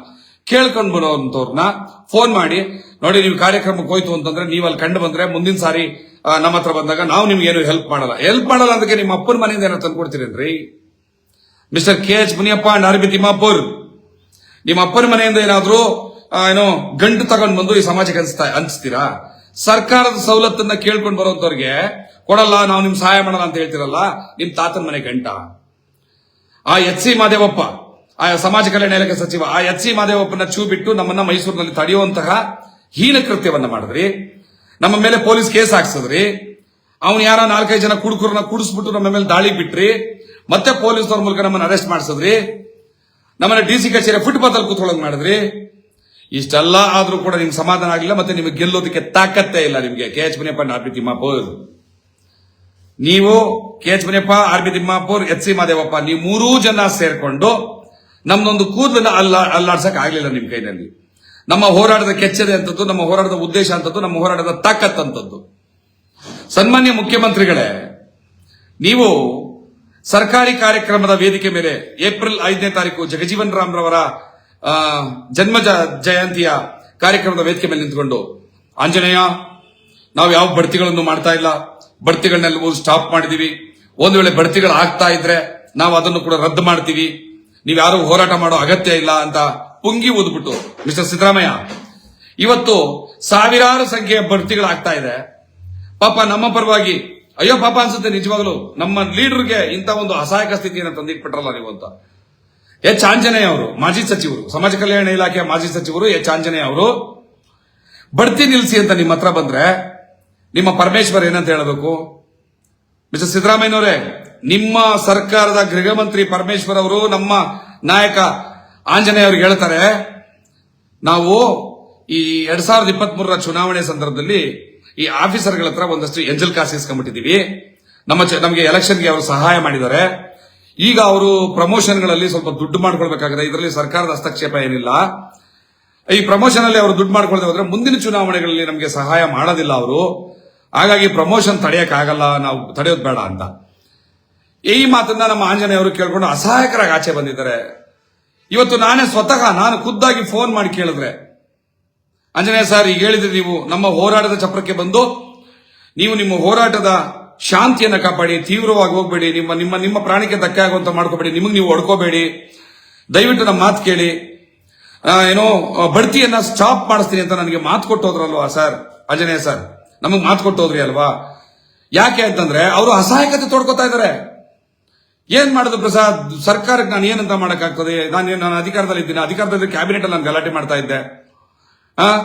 ಕೇಳ್ಕೊಂಡು ಬರುವಂತವ್ರನ್ನ ಫೋನ್ ಮಾಡಿ, ನೋಡಿ ನೀವು ಕಾರ್ಯಕ್ರಮಕ್ಕೆ ಹೋಯ್ತು ಅಂತಂದ್ರೆ ನೀವು ಅಲ್ಲಿ ಕಂಡು ಬಂದ್ರೆ ಮುಂದಿನ ಸಾರಿ ನಮ್ಮ ಹತ್ರ ಬಂದಾಗ ನಾವು ನಿಮ್ಗೆ ಏನು ಹೆಲ್ಪ್ ಮಾಡಲ್ಲ. ಹೆಲ್ಪ್ ಮಾಡಲ್ಲ ಅದಕ್ಕೆ ನಿಮ್ಮ ಅಪ್ಪನ ಮನೆಯಿಂದ ಏನೋ ಅಂದ್ರಿ mister K H Muniyappa and R B Timmapur. ನಿಮ್ಮ ಅಪ್ಪನ ಮನೆಯಿಂದ ಏನಾದ್ರೂ ಏನು ಗಂಟು ತಗೊಂಡ್ ಬಂದು ಈ ಸಮಾಜಕ್ಕೆ ಅನ್ಸ್ತಾ, ಅನ್ಸ್ತೀರಾ? ಸರ್ಕಾರದ ಸವಲತ್ತನ್ನ ಕೇಳ್ಕೊಂಡು ಬರೋಂತವ್ರಿಗೆ ಕೊಡಲ್ಲ, ನಾವು ನಿಮ್ ಸಹಾಯ ಮಾಡಲ್ಲ ಅಂತ ಹೇಳ್ತಿರಲ್ಲ, ನಿಮ್ ತಾತನ ಮನೆ ಗಂಟ. ಆ ಎಚ್ ಸಿ ಮಾದೇವಪ್ಪ, ಆ ಸಮಾಜ ಕಲ್ಯಾಣ ಇಲಾಖೆ ಸಚಿವ, ಆ ಎಚ್ ಸಿ ಮಾದೇವಪ್ಪನ ಚೂ ಬಿಟ್ಟು ನಮ್ಮನ್ನ ಮೈಸೂರಿನಲ್ಲಿ ತಡೆಯುವಂತಹ ಹೀನ ಕೃತ್ಯವನ್ನ ಮಾಡಿದ್ರಿ. ನಮ್ಮ ಮೇಲೆ ಪೊಲೀಸ್ ಕೇಸ್ ಹಾಕ್ಸಿದ್ರಿ. ಅವನು ಯಾರ ನಾಲ್ಕೈದು ಜನ ಕುಡುಕರನ್ನ ಕುಡಿಸ್ಬಿಟ್ಟು ನಮ್ಮ ಮೇಲೆ ದಾಳಿ ಬಿಟ್ರಿ. ಮತ್ತೆ ಪೊಲೀಸ್ನವ್ರ ಮೂಲಕ ನಮ್ಮನ್ನ ಅರೆಸ್ಟ್ ಮಾಡಿಸಿದ್ರಿ. ನಮ್ಮನ್ನ ಡಿ ಸಿ ಕಚೇರಿ ಫುಟ್ಪಾತ್ ಅಲ್ಲಿ ಕೂತ್ಕೊಳ್ಳೋದು ಮಾಡಿದ್ರಿ. ಇಷ್ಟೆಲ್ಲ ಆದ್ರೂ ಕೂಡ ನಿಮ್ಗೆ ಸಮಾಧಾನ ಆಗಿಲ್ಲ ಮತ್ತೆ ನಿಮಗೆ ಗೆಲ್ಲೋದಕ್ಕೆ ತಾಕತ್ತೇ ಇಲ್ಲ ನಿಮಗೆ. K H Muniyappa R B Timmapur ನೀವು K H Muniyappa R B Timmapur, H C Mahadevappa, ನೀವು ಮೂರೂ ಜನ ಸೇರ್ಕೊಂಡು ನಮ್ದೊಂದು ಕೂದಲನ್ನ ಅಲ್ಲ, ಅಲ್ಲಾಡ್ಸಕ್ ಆಗ್ಲಿಲ್ಲ ನಿಮ್ ಕೈನಲ್ಲಿ. ನಮ್ಮ ಹೋರಾಟದ ಕೆಚ್ಚದೆ ಅಂತದ್ದು, ನಮ್ಮ ಹೋರಾಟದ ಉದ್ದೇಶ ಅಂತದ್ದು, ನಮ್ಮ ಹೋರಾಟದ ತಾಕತ್ ಅಂತದ್ದು. ಸನ್ಮಾನ್ಯ ಮುಖ್ಯಮಂತ್ರಿಗಳೇ, ನೀವು ಸರ್ಕಾರಿ ಕಾರ್ಯಕ್ರಮದ ವೇದಿಕೆ ಮೇಲೆ ಏಪ್ರಿಲ್ ಐದನೇ ತಾರೀಕು ಜಗಜೀವನ್ ರಾಮ್ ರವರ ಜನ್ಮ ಜಯಂತಿಯ ಕಾರ್ಯಕ್ರಮದ ವೇದಿಕೆ ಮೇಲೆ ನಿಂತ್ಕೊಂಡು, ಆಂಜನೇಯ, ನಾವು ಯಾವ ಬಡ್ತಿಗಳನ್ನು ಮಾಡ್ತಾ ಇಲ್ಲ ಬಡ್ತಿಗಳನ್ನೆಲ್ಲವೂ ಸ್ಟಾಪ್ ಮಾಡಿದೀವಿ. ಒಂದು ವೇಳೆ ಬಡ್ತಿಗಳು ಆಗ್ತಾ ಇದ್ರೆ ನಾವು ಅದನ್ನು ಕೂಡ ರದ್ದು ಮಾಡ್ತೀವಿ. ನೀವು ನೀವ್ಯಾರು ಹೋರಾಟ ಮಾಡೋ ಅಗತ್ಯ ಇಲ್ಲ ಅಂತ ಪುಂಗಿ ಓದ್ಬಿಟ್ಟು ಮಿಸ್ಟರ್ ಸಿದ್ದರಾಮಯ್ಯ, ಇವತ್ತು ಸಾವಿರಾರು ಸಂಖ್ಯೆಯ ಬಡ್ತಿಗಳಾಗ್ತಾ ಇದೆ. ಪಾಪ ನಮ್ಮ ಪರವಾಗಿ, ಅಯ್ಯೋ ಪಾಪ ಅನ್ಸುತ್ತೆ ನಿಜವಾಗ್ಲು, ನಮ್ಮ ಲೀಡರ್ಗೆ ಇಂಥ ಒಂದು ಅಸಹಾಯಕ ಸ್ಥಿತಿಯನ್ನು ತಂದಿಟ್ಬಿಟ್ರಲ್ಲ ನೀವು ಅಂತ. ಎಚ್ ಆಂಜನೇಯ ಅವರು, ಮಾಜಿ ಸಚಿವರು, ಸಮಾಜ ಕಲ್ಯಾಣ ಇಲಾಖೆಯ ಮಾಜಿ ಸಚಿವರು ಎಚ್ ಆಂಜನೇಯ ಅವರು, ಬಡ್ತಿ ನಿಲ್ಲಿಸಿ ಅಂತ ನಿಮ್ಮ ಹತ್ರ ಬಂದ್ರೆ ನಿಮ್ಮ ಪರಮೇಶ್ವರ್ ಏನಂತ ಹೇಳಬೇಕು? ಮಿಸ್ಟರ್ ಸಿದ್ದರಾಮಯ್ಯನವರೇ, ನಿಮ್ಮ ಸರ್ಕಾರದ ಗೃಹಮಂತ್ರಿ ಪರಮೇಶ್ವರ್ ಅವರು ನಮ್ಮ ನಾಯಕ ಆಂಜನೇಯ ಅವ್ರಿಗೆ ಹೇಳ್ತಾರೆ, ನಾವು ಈ ಎರಡ್ ಸಾವಿರದ ಇಪ್ಪತ್ತ್ ಮೂರರ ಚುನಾವಣೆ ಸಂದರ್ಭದಲ್ಲಿ ಈ ಆಫೀಸರ್ಗಳ ಹತ್ರ ಒಂದಷ್ಟು ಎಂಜಲ್ ಕಾಸ್ ಇಸ್ಕೊಂಡ್ಬಿಟ್ಟಿದೀವಿ ನಮ್ಮ ನಮಗೆ ಎಲೆಕ್ಷನ್ಗೆ ಅವರು ಸಹಾಯ ಮಾಡಿದ್ದಾರೆ. ಈಗ ಅವರು ಪ್ರಮೋಷನ್ಗಳಲ್ಲಿ ಸ್ವಲ್ಪ ದುಡ್ಡು ಮಾಡ್ಕೊಳ್ಬೇಕಾಗಿದೆ. ಇದರಲ್ಲಿ ಸರ್ಕಾರದ ಹಸ್ತಕ್ಷೇಪ ಏನಿಲ್ಲ. ಈ ಪ್ರಮೋಷನ್ ಅಲ್ಲಿ ಅವರು ದುಡ್ಡು ಮಾಡ್ಕೊಳ್ತೇವೆ ಹೋದ್ರೆ ಮುಂದಿನ ಚುನಾವಣೆಗಳಲ್ಲಿ ನಮಗೆ ಸಹಾಯ ಮಾಡೋದಿಲ್ಲ ಅವರು. ಹಾಗಾಗಿ ಪ್ರಮೋಷನ್ ತಡೆಯಕ್ ಆಗಲ್ಲ, ನಾವು ತಡೆಯೋದು ಬೇಡ ಅಂತ. ಈ ಮಾತನ್ನ ನಮ್ಮ ಆಂಜನೇಯವರು ಕೇಳ್ಕೊಂಡು ಅಸಹಾಯಕರಾಗಿ ಆಚೆ ಬಂದಿದ್ದಾರೆ. ಇವತ್ತು ನಾನೇ ಸ್ವತಃ ನಾನು ಖುದ್ದಾಗಿ ಫೋನ್ ಮಾಡಿ ಕೇಳಿದ್ರೆ, ಆಂಜನೇಯ ಸರ್, ಈಗ ಹೇಳಿದ್ರೆ ನೀವು ನಮ್ಮ ಹೋರಾಟದ ಚಪ್ರಕ್ಕೆ ಬಂದು, ನೀವು ನಿಮ್ಮ ಹೋರಾಟದ ಶಾಂತಿಯನ್ನು ಕಾಪಾಡಿ, ತೀವ್ರವಾಗಿ ಹೋಗ್ಬೇಡಿ, ನಿಮ್ಮ ನಿಮ್ಮ ನಿಮ್ಮ ಪ್ರಾಣಕ್ಕೆ ಧಕ್ಕೆ ಆಗುವಂತ ಮಾಡ್ಕೋಬೇಡಿ, ನಿಮಗೆ ನೀವು ಹೊಡ್ಕೋಬೇಡಿ. ದಯವಿಟ್ಟು ನಮ್ಮ ಮಾತು ಕೇಳಿ. ಏನೋ ಬಡ್ತಿಯನ್ನ ಸ್ಟಾಪ್ ಮಾಡಿಸ್ತೀನಿ ಅಂತ ನನಗೆ ಮಾತು ಕೊಟ್ಟೋದ್ರಲ್ವಾ ಸರ್, ಆಂಜನೇಯ ಸರ್? ನಮಗೆ ಮಾತು ಕೊಟ್ಟು ಹೋದ್ರಿ ಅಲ್ವಾ? ಯಾಕೆ ಅಂತಂದ್ರೆ ಅವರು ಅಸಹಾಯಕತೆ ತೋಡ್ಕೊತಾ ಇದ್ದಾರೆ ಏನ್ ಮಾಡುದು ಪ್ರಸಾದ್? ಸರ್ಕಾರಕ್ಕೆ ನಾನು ಏನಂತ ಮಾಡಕ್ಕಾಗ್ತದೆ ನಾನು ನಾನು ಅಧಿಕಾರದಲ್ಲಿ ಇದ್ದೀನಿ. ಅಧಿಕಾರದಲ್ಲಿ ಕ್ಯಾಬಿನೆಟ್ ಅಲ್ಲಿ ನಾನು ಗಲಾಟೆ ಮಾಡ್ತಾ ಇದ್ದೆ. ಆ?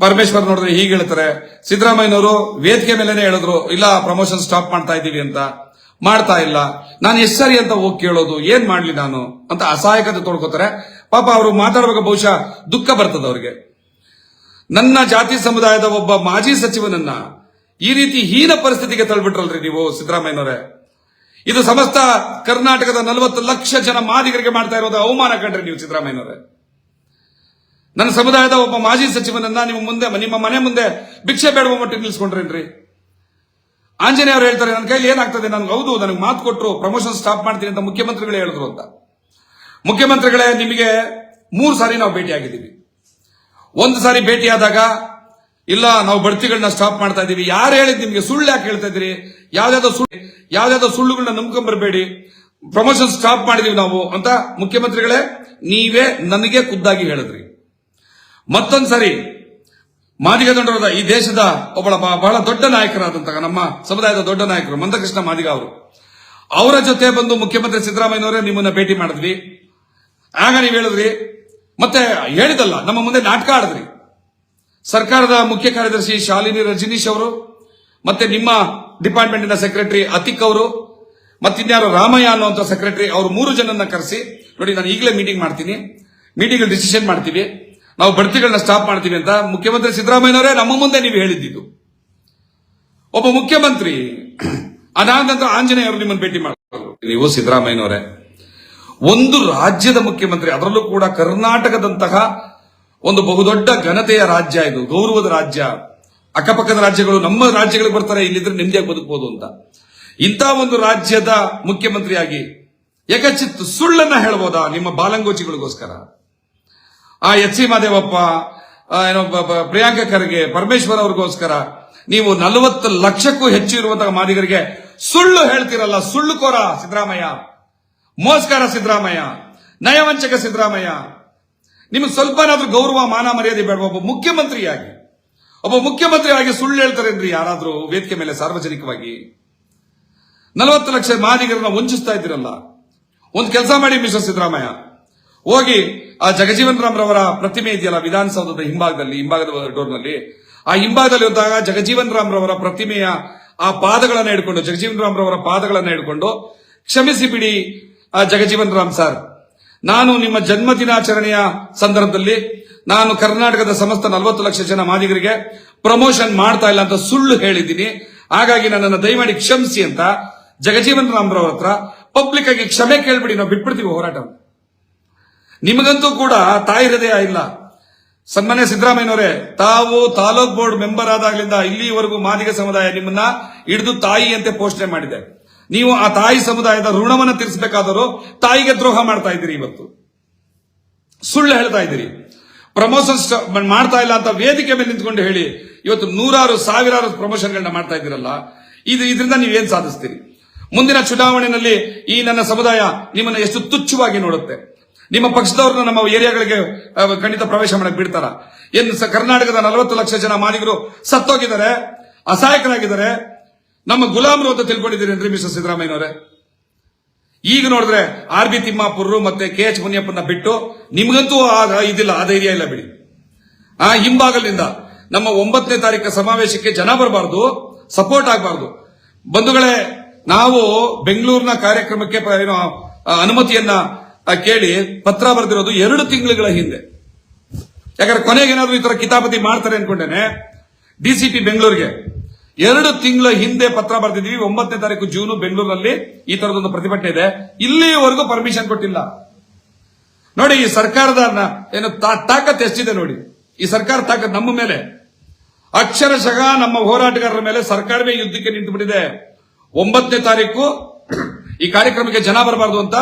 ಪರಮೇಶ್ವರ್ ನೋಡಿದ್ರೆ ಹೀಗೆ ಹೇಳ್ತಾರೆ. ಸಿದ್ದರಾಮಯ್ಯನವರು ವೇದಿಕೆ ಮೇಲೆನೆ ಹೇಳಿದ್ರು, ಇಲ್ಲ ಪ್ರಮೋಷನ್ ಸ್ಟಾಪ್ ಮಾಡ್ತಾ ಇದ್ದೀವಿ ಅಂತ. ಮಾಡ್ತಾ ಇಲ್ಲ. ನಾನು ಎಷ್ಟು ಸರಿ ಅಂತ ಹೋಗಿ ಕೇಳೋದು, ಏನ್ ಮಾಡ್ಲಿ ನಾನು? ಅಂತ ಅಸಹಾಯಕತೆ ತೋಡ್ಕೋತಾರೆ. ಪಾಪ ಅವರು ಮಾತಾಡುವಾಗ ಬಹುಶಃ ದುಃಖ ಬರ್ತದೆ ಅವ್ರಿಗೆ. ನನ್ನ ಜಾತಿ ಸಮುದಾಯದ ಒಬ್ಬ ಮಾಜಿ ಸಚಿವನನ್ನ ಈ ರೀತಿ ಹೀನ ಪರಿಸ್ಥಿತಿಗೆ ತಳ್ಬಿಟ್ರಲ್ರಿ ನೀವು, ಸಿದ್ದರಾಮಯ್ಯನವರೇ. ಇದು ಸಮಸ್ತ ಕರ್ನಾಟಕದ ನಲವತ್ತು ಲಕ್ಷ ಜನ ಮಾದಿಗರಿಗೆ ಮಾಡ್ತಾ ಇರೋದು ಅವಮಾನ ಕಂಡ್ರಿ ನೀವು, ಸಿದ್ದರಾಮಯ್ಯನವರೇ. ನನ್ನ ಸಮುದಾಯದ ಒಬ್ಬ ಮಾಜಿ ಸಚಿವನನ್ನ ನಿಮ್ಮ ಮುಂದೆ, ನಿಮ್ಮ ಮನೆ ಮುಂದೆ ಭಿಕ್ಷೆ ಬೇಡುವ ಮಟ್ಟಿಗೆ ನಿಲ್ಸ್ಕೊಂಡ್ರೇನ್ರಿ? ಆಂಜನೇಯ ಅವರು ಹೇಳ್ತಾರೆ, ನನ್ನ ಕೈಲಿ ಏನಾಗ್ತದೆ? ನನ್ಗೆ ಹೌದು, ನನಗೆ ಮಾತು ಕೊಟ್ಟರು ಪ್ರಮೋಷನ್ ಸ್ಟಾಪ್ ಮಾಡ್ತೀನಿ ಅಂತ ಮುಖ್ಯಮಂತ್ರಿಗಳೇ ಹೇಳಿದ್ರು ಅಂತ. ಮುಖ್ಯಮಂತ್ರಿಗಳೇ, ನಿಮಗೆ ಮೂರು ಸಾರಿ ನಾವು ಭೇಟಿಯಾಗಿದ್ದೀವಿ. ಒಂದು ಸಾರಿ ಭೇಟಿಯಾದಾಗ, ಇಲ್ಲ, ನಾವು ಬಡ್ತಿಗಳನ್ನ ಸ್ಟಾಪ್ ಮಾಡ್ತಾ ಇದೀವಿ. ಯಾರು ಹೇಳಿದ್ ನಿಮ್ಗೆ ಸುಳ್ಳು ಯಾಕೆ ಹೇಳ್ತಾ ಇದ್ರಿ ಯಾವ್ದಾದ್ರು ಸುಳ್ಳು ಯಾವ್ದಾದ್ರು ಸುಳ್ಳುಗಳನ್ನ ನಂಬ್ಕೊಂಡ್ ಬರಬೇಡಿ ಪ್ರಮೋಷನ್ ಸ್ಟಾಪ್ ಮಾಡಿದೀವಿ ನಾವು ಅಂತ ಮುಖ್ಯಮಂತ್ರಿಗಳೇ, ನೀವೇ ನನಗೆ ಖುದ್ದಾಗಿ ಹೇಳಿದ್ರಿ. ಮತ್ತೊಂದ್ ಸಾರಿ ಮಾದಿಗ ದಂಡರದ ಈ ದೇಶದ ಒಬ್ಬಳ ಬಹಳ ದೊಡ್ಡ ನಾಯಕರಾದಂತಹ ನಮ್ಮ ಸಮುದಾಯದ ದೊಡ್ಡ ನಾಯಕರು ಮಂದಕೃಷ್ಣ ಮಾದಿಗ ಅವರು. ಅವರ ಜೊತೆ ಬಂದು ಮುಖ್ಯಮಂತ್ರಿ ಸಿದ್ದರಾಮಯ್ಯನವರೇ ನಿಮ್ಮನ್ನ ಭೇಟಿ ಮಾಡಿದ್ವಿ. ಆಗ ನೀವು ಹೇಳಿದ್ರಿ ಮತ್ತೆ ಹೇಳಿದಲ್ಲ, ನಮ್ಮ ಮುಂದೆ ನಾಟಕ ಆಡಿದ್ರಿ. ಸರ್ಕಾರದ ಮುಖ್ಯ ಕಾರ್ಯದರ್ಶಿ ಶಾಲಿನಿ ರಜನೀಶ್ ಅವರು, ಮತ್ತೆ ನಿಮ್ಮ ಡಿಪಾರ್ಟ್ಮೆಂಟಿನ ಸೆಕ್ರೆಟರಿ ಅತಿಕ್ ಅವರು, ಮತ್ತಿನ್ಯಾರು ರಾಮಯ್ಯ ಅನ್ನುವಂತ ಸೆಕ್ರೆಟರಿ, ಅವರು ಮೂರು ಜನನ್ನ ಕರೆಸಿ, ನೋಡಿ ನಾನು ಈಗಲೇ ಮೀಟಿಂಗ್ ಮಾಡ್ತೀನಿ. ಮೀಟಿಂಗ್ ಡಿಸಿಷನ್ ಮಾಡ್ತೀವಿ. ನಾವು ಬಡ್ತಿಗಳನ್ನ ಸ್ಟಾಪ್ ಮಾಡ್ತೀವಿ ಅಂತ ಮುಖ್ಯಮಂತ್ರಿ ಸಿದ್ದರಾಮಯ್ಯನವರೇ ನಮ್ಮ ಮುಂದೆ ನೀವು ಹೇಳಿದ್ದು. ಒಬ್ಬ ಮುಖ್ಯಮಂತ್ರಿ ಅದಾದ ನಂತರ ಆಂಜನೇಯ ಅವರು ನಿಮ್ಮನ್ನು ಭೇಟಿ ಮಾಡಿದ್ರು ನೀವು ಸಿದ್ದರಾಮಯ್ಯನವರೇ ಒಂದು ರಾಜ್ಯದ ಮುಖ್ಯಮಂತ್ರಿ, ಅದರಲ್ಲೂ ಕೂಡ ಕರ್ನಾಟಕದಂತಹ ಒಂದು ಬಹುದೊಡ್ಡ ಘನತೆಯ ರಾಜ್ಯ ಇದು, ಗೌರವದ ರಾಜ್ಯ. ಅಕ್ಕಪಕ್ಕದ ರಾಜ್ಯಗಳು ನಮ್ಮ ರಾಜ್ಯಗಳಿಗೆ ಬರ್ತಾರೆ, ಇಲ್ಲಿದ್ರೆ ನೆಮ್ಮದಿಯಾಗಿ ಬದುಕಬಹುದು ಅಂತ. ಇಂಥ ಒಂದು ರಾಜ್ಯದ ಮುಖ್ಯಮಂತ್ರಿಯಾಗಿ ಏಕಚಿತ್ ಸುಳ್ಳನ್ನ ಹೇಳ್ಬೋದಾ ನಿಮ್ಮ ಬಾಲಂಗೋಚಿಗಳಿಗೋಸ್ಕರ ಆ ಎಚ್ ಸಿ ಮಾದೇವಪ್ಪ ಏನೋ ಪ್ರಿಯಾಂಕ ಖರ್ಗೆ, ಪರಮೇಶ್ವರ್ ಅವ್ರಿಗೋಸ್ಕರ ನೀವು ನಲವತ್ತು ಲಕ್ಷಕ್ಕೂ ಹೆಚ್ಚು ಇರುವಂತಹ ಮಾದಿಗರಿಗೆ ಸುಳ್ಳು ಹೇಳ್ತಿರಲ್ಲ ಸುಳ್ಳುಕೋರ ಸಿದ್ದರಾಮಯ್ಯ. ಮೋಸ್ಕಾರ ಸಿದ್ದರಾಮಯ್ಯ, ನಯವಂಚಕ ಸಿದ್ದರಾಮಯ್ಯ. ನಿಮಗೆ ಸ್ವಲ್ಪನಾದ್ರೂ ಗೌರವ, ಮಾನ, ಮರ್ಯಾದೆ ಬೇಡ ಒಬ್ಬ ಮುಖ್ಯಮಂತ್ರಿಯಾಗಿ. ಒಬ್ಬ ಮುಖ್ಯಮಂತ್ರಿಯಾಗಿ ಸುಳ್ಳು ಹೇಳ್ತಾರೇನ್ರಿ ಯಾರಾದ್ರೂ ವೇದಿಕೆ ಮೇಲೆ ಸಾರ್ವಜನಿಕವಾಗಿ. ನಲವತ್ತು ಲಕ್ಷ ಮಾದಿಗರನ್ನ ವಂಚಿಸ್ತಾ ಇದ್ದೀರಲ್ಲ. ಒಂದು ಕೆಲಸ ಮಾಡಿ ಮಿಸ್ಟರ್ ಸಿದ್ದರಾಮಯ್ಯ. ಹೋಗಿ ಆ ಜಗಜೀವನ್ ರಾಮ್ ರವರ ಪ್ರತಿಮೆ ಇದೆಯಲ್ಲ ವಿಧಾನಸೌಧದ ಹಿಂಭಾಗದಲ್ಲಿ, ಹಿಂಭಾಗದ ಡೋರ್ನಲ್ಲಿ. ಆ ಹಿಂಭಾಗದಲ್ಲಿ ಹೋದಾಗ ಜಗಜೀವನ್ ರಾಮ್ ರವರ ಪ್ರತಿಮೆಯ ಆ ಪಾದಗಳನ್ನ ಹಿಡ್ಕೊಂಡು, ಜಗಜೀವನ್ ರಾಮ್ ರವರ ಪಾದಗಳನ್ನ ಹಿಡ್ಕೊಂಡು ಕ್ಷಮಿಸಿ ಬಿಡಿ ಜಗಜೀವನ್ ರಾಮ್ ಸರ್. ನಾನು ನಿಮ್ಮ ಜನ್ಮ ದಿನಾಚರಣೆಯ ಸಂದರ್ಭದಲ್ಲಿ ನಾನು ಕರ್ನಾಟಕದ ಸಮಸ್ತ ನಲವತ್ತು ಲಕ್ಷ ಜನ ಮಾದಿಗರಿಗೆ ಪ್ರಮೋಷನ್ ಮಾಡ್ತಾ ಇಲ್ಲ ಅಂತ ಸುಳ್ಳು ಹೇಳಿದ್ದೀನಿ. ಹಾಗಾಗಿ ನನ್ನನ್ನು ದಯಮಾಡಿ ಕ್ಷಮಿಸಿ ಅಂತ ಜಗಜೀವನ್ ರಾಮ್ ರವರ ಹತ್ರ ಪಬ್ಲಿಕ್ ಆಗಿ ಕ್ಷಮೆ ಕೇಳ್ಬಿಡಿ, ನಾವು ಬಿಟ್ಬಿಡ್ತೀವಿ ಹೋರಾಟ ನಿಮಗಂತೂ ಕೂಡ ತಾಯಿ ಹೃದಯ ಇಲ್ಲ. ಸನ್ಮಾನ್ಯ ಸಿದ್ದರಾಮಯ್ಯನವರೇ, ತಾವು ತಾಲೂಕ್ ಬೋರ್ಡ್ ಮೆಂಬರ್ ಆದಾಗಲಿಂದ ಇಲ್ಲಿವರೆಗೂ ಮಾದಿಗ ಸಮುದಾಯ ನಿಮ್ಮನ್ನ ಹಿಡಿದು ತಾಯಿ ಅಂತೆ ಪೋಷಣೆ ಮಾಡಿದೆ. ನೀವು ಆ ತಾಯಿ ಸಮುದಾಯದ ಋಣವನ್ನು ತೀರಿಸಬೇಕಾದರೂ ತಾಯಿಗೆ ದ್ರೋಹ ಮಾಡ್ತಾ ಇದ್ದೀರಿ ಇವತ್ತು. ಸುಳ್ಳು ಹೇಳ್ತಾ ಇದ್ದೀರಿ. ಪ್ರಮೋಷನ್ ಮಾಡ್ತಾ ಇಲ್ಲ ಅಂತ ವೇದಿಕೆ ಮೇಲೆ ನಿಂತ್ಕೊಂಡು ಹೇಳಿ ಇವತ್ತು ನೂರಾರು, ಸಾವಿರಾರು ಪ್ರಮೋಷನ್ಗಳನ್ನ ಮಾಡ್ತಾ ಇದ್ದೀರಲ್ಲ, ಇದು ಇದರಿಂದ ನೀವೇನ್ ಸಾಧಿಸ್ತೀರಿ? ಮುಂದಿನ ಚುನಾವಣೆಯಲ್ಲಿ ಈ ನನ್ನ ಸಮುದಾಯ ನಿಮ್ಮನ್ನ ಎಷ್ಟು ತುಚ್ಛವಾಗಿ ನೋಡುತ್ತೆ. ನಿಮ್ಮ ಪಕ್ಷದವ್ರನ್ನ ನಮ್ಮ ಏರಿಯಾಗಳಿಗೆ ಖಂಡಿತ ಪ್ರವೇಶ ಮಾಡಕ್ ಬಿಡ್ತಾರ. ಏನು ಕರ್ನಾಟಕದ ನಲವತ್ತು ಲಕ್ಷ ಜನ ಮಾಲೀಕರು ಸತ್ತೋಗಿದ್ದಾರೆ, ಅಸಹಾಯಕರಾಗಿದ್ದಾರೆ. ನಮ್ಮ ಗುಲಾಮರು ಅಂತ ತಿಳ್ಕೊಂಡಿದ್ದೀರಿ ಮಿಸ್ಟರ್ ಸಿದ್ದರಾಮಯ್ಯನವರೇ? ಈಗ ನೋಡಿದ್ರೆ ಆರ್ ಬಿ ತಿಮ್ಮಾಪುರರು ಮತ್ತೆ ಕೆ ಎಚ್ ಮುನಿಯಪ್ಪನ ಬಿಟ್ಟು ನಿಮ್ಗಂತೂ ಇದಿಲ್ಲ, ಆ ಧೈರ್ಯ ಇಲ್ಲ ಬಿಡಿ. ಆ ಹಿಂಭಾಗಲಿಂದ ನಮ್ಮ ಒಂಬತ್ತನೇ ತಾರೀಕು ಸಮಾವೇಶಕ್ಕೆ ಜನ ಬರಬಾರ್ದು ಸಪೋರ್ಟ್ ಆಗಬಾರ್ದು. ಬಂಧುಗಳೇ, ನಾವು ಬೆಂಗಳೂರಿನ ಕಾರ್ಯಕ್ರಮಕ್ಕೆ ಏನೋ ಅನುಮತಿಯನ್ನ ಕೇಳಿ ಪತ್ರ ಬರೆದಿರೋದು ಎರಡು ತಿಂಗಳುಗಳ ಹಿಂದೆ. ಯಾಕಂದ್ರೆ ಕೊನೆಗೆ ಏನಾದ್ರು ಈ ತರ ಕಿತಾಪತಿ ಮಾಡ್ತಾರೆ ಅನ್ಕೊಂಡೇನೆ ಡಿಸಿಪಿ ಬೆಂಗಳೂರಿಗೆ. ಎರಡು ತಿಂಗಳ ಹಿಂದೆ ಪತ್ರ ಬರೆದಿದ್ವಿ ಒಂಬತ್ತನೇ ತಾರೀಕು ಜೂನ್ ಬೆಂಗಳೂರಿನಲ್ಲಿ ಈ ತರದೊಂದು ಪ್ರತಿಭಟನೆ ಇದೆ. ಇಲ್ಲಿವರೆಗೂ ಪರ್ಮಿಷನ್ ಕೊಟ್ಟಿಲ್ಲ. ನೋಡಿ, ಈ ಸರ್ಕಾರದ ಏನು ತಾಕತ್ ಎಷ್ಟಿದೆ ನೋಡಿ. ಈ ಸರ್ಕಾರ ತಾಕತ್ ನಮ್ಮ ಮೇಲೆ. ಅಕ್ಷರಶಃ ನಮ್ಮ ಹೋರಾಟಗಾರರ ಮೇಲೆ ಸರ್ಕಾರವೇ ಯುದ್ಧಕ್ಕೆ ನಿಂತು ಬಿಟ್ಟಿದೆ ಒಂಬತ್ತನೇ ತಾರೀಕು ಈ ಕಾರ್ಯಕ್ರಮಕ್ಕೆ ಜನ ಬರಬಾರದು ಅಂತ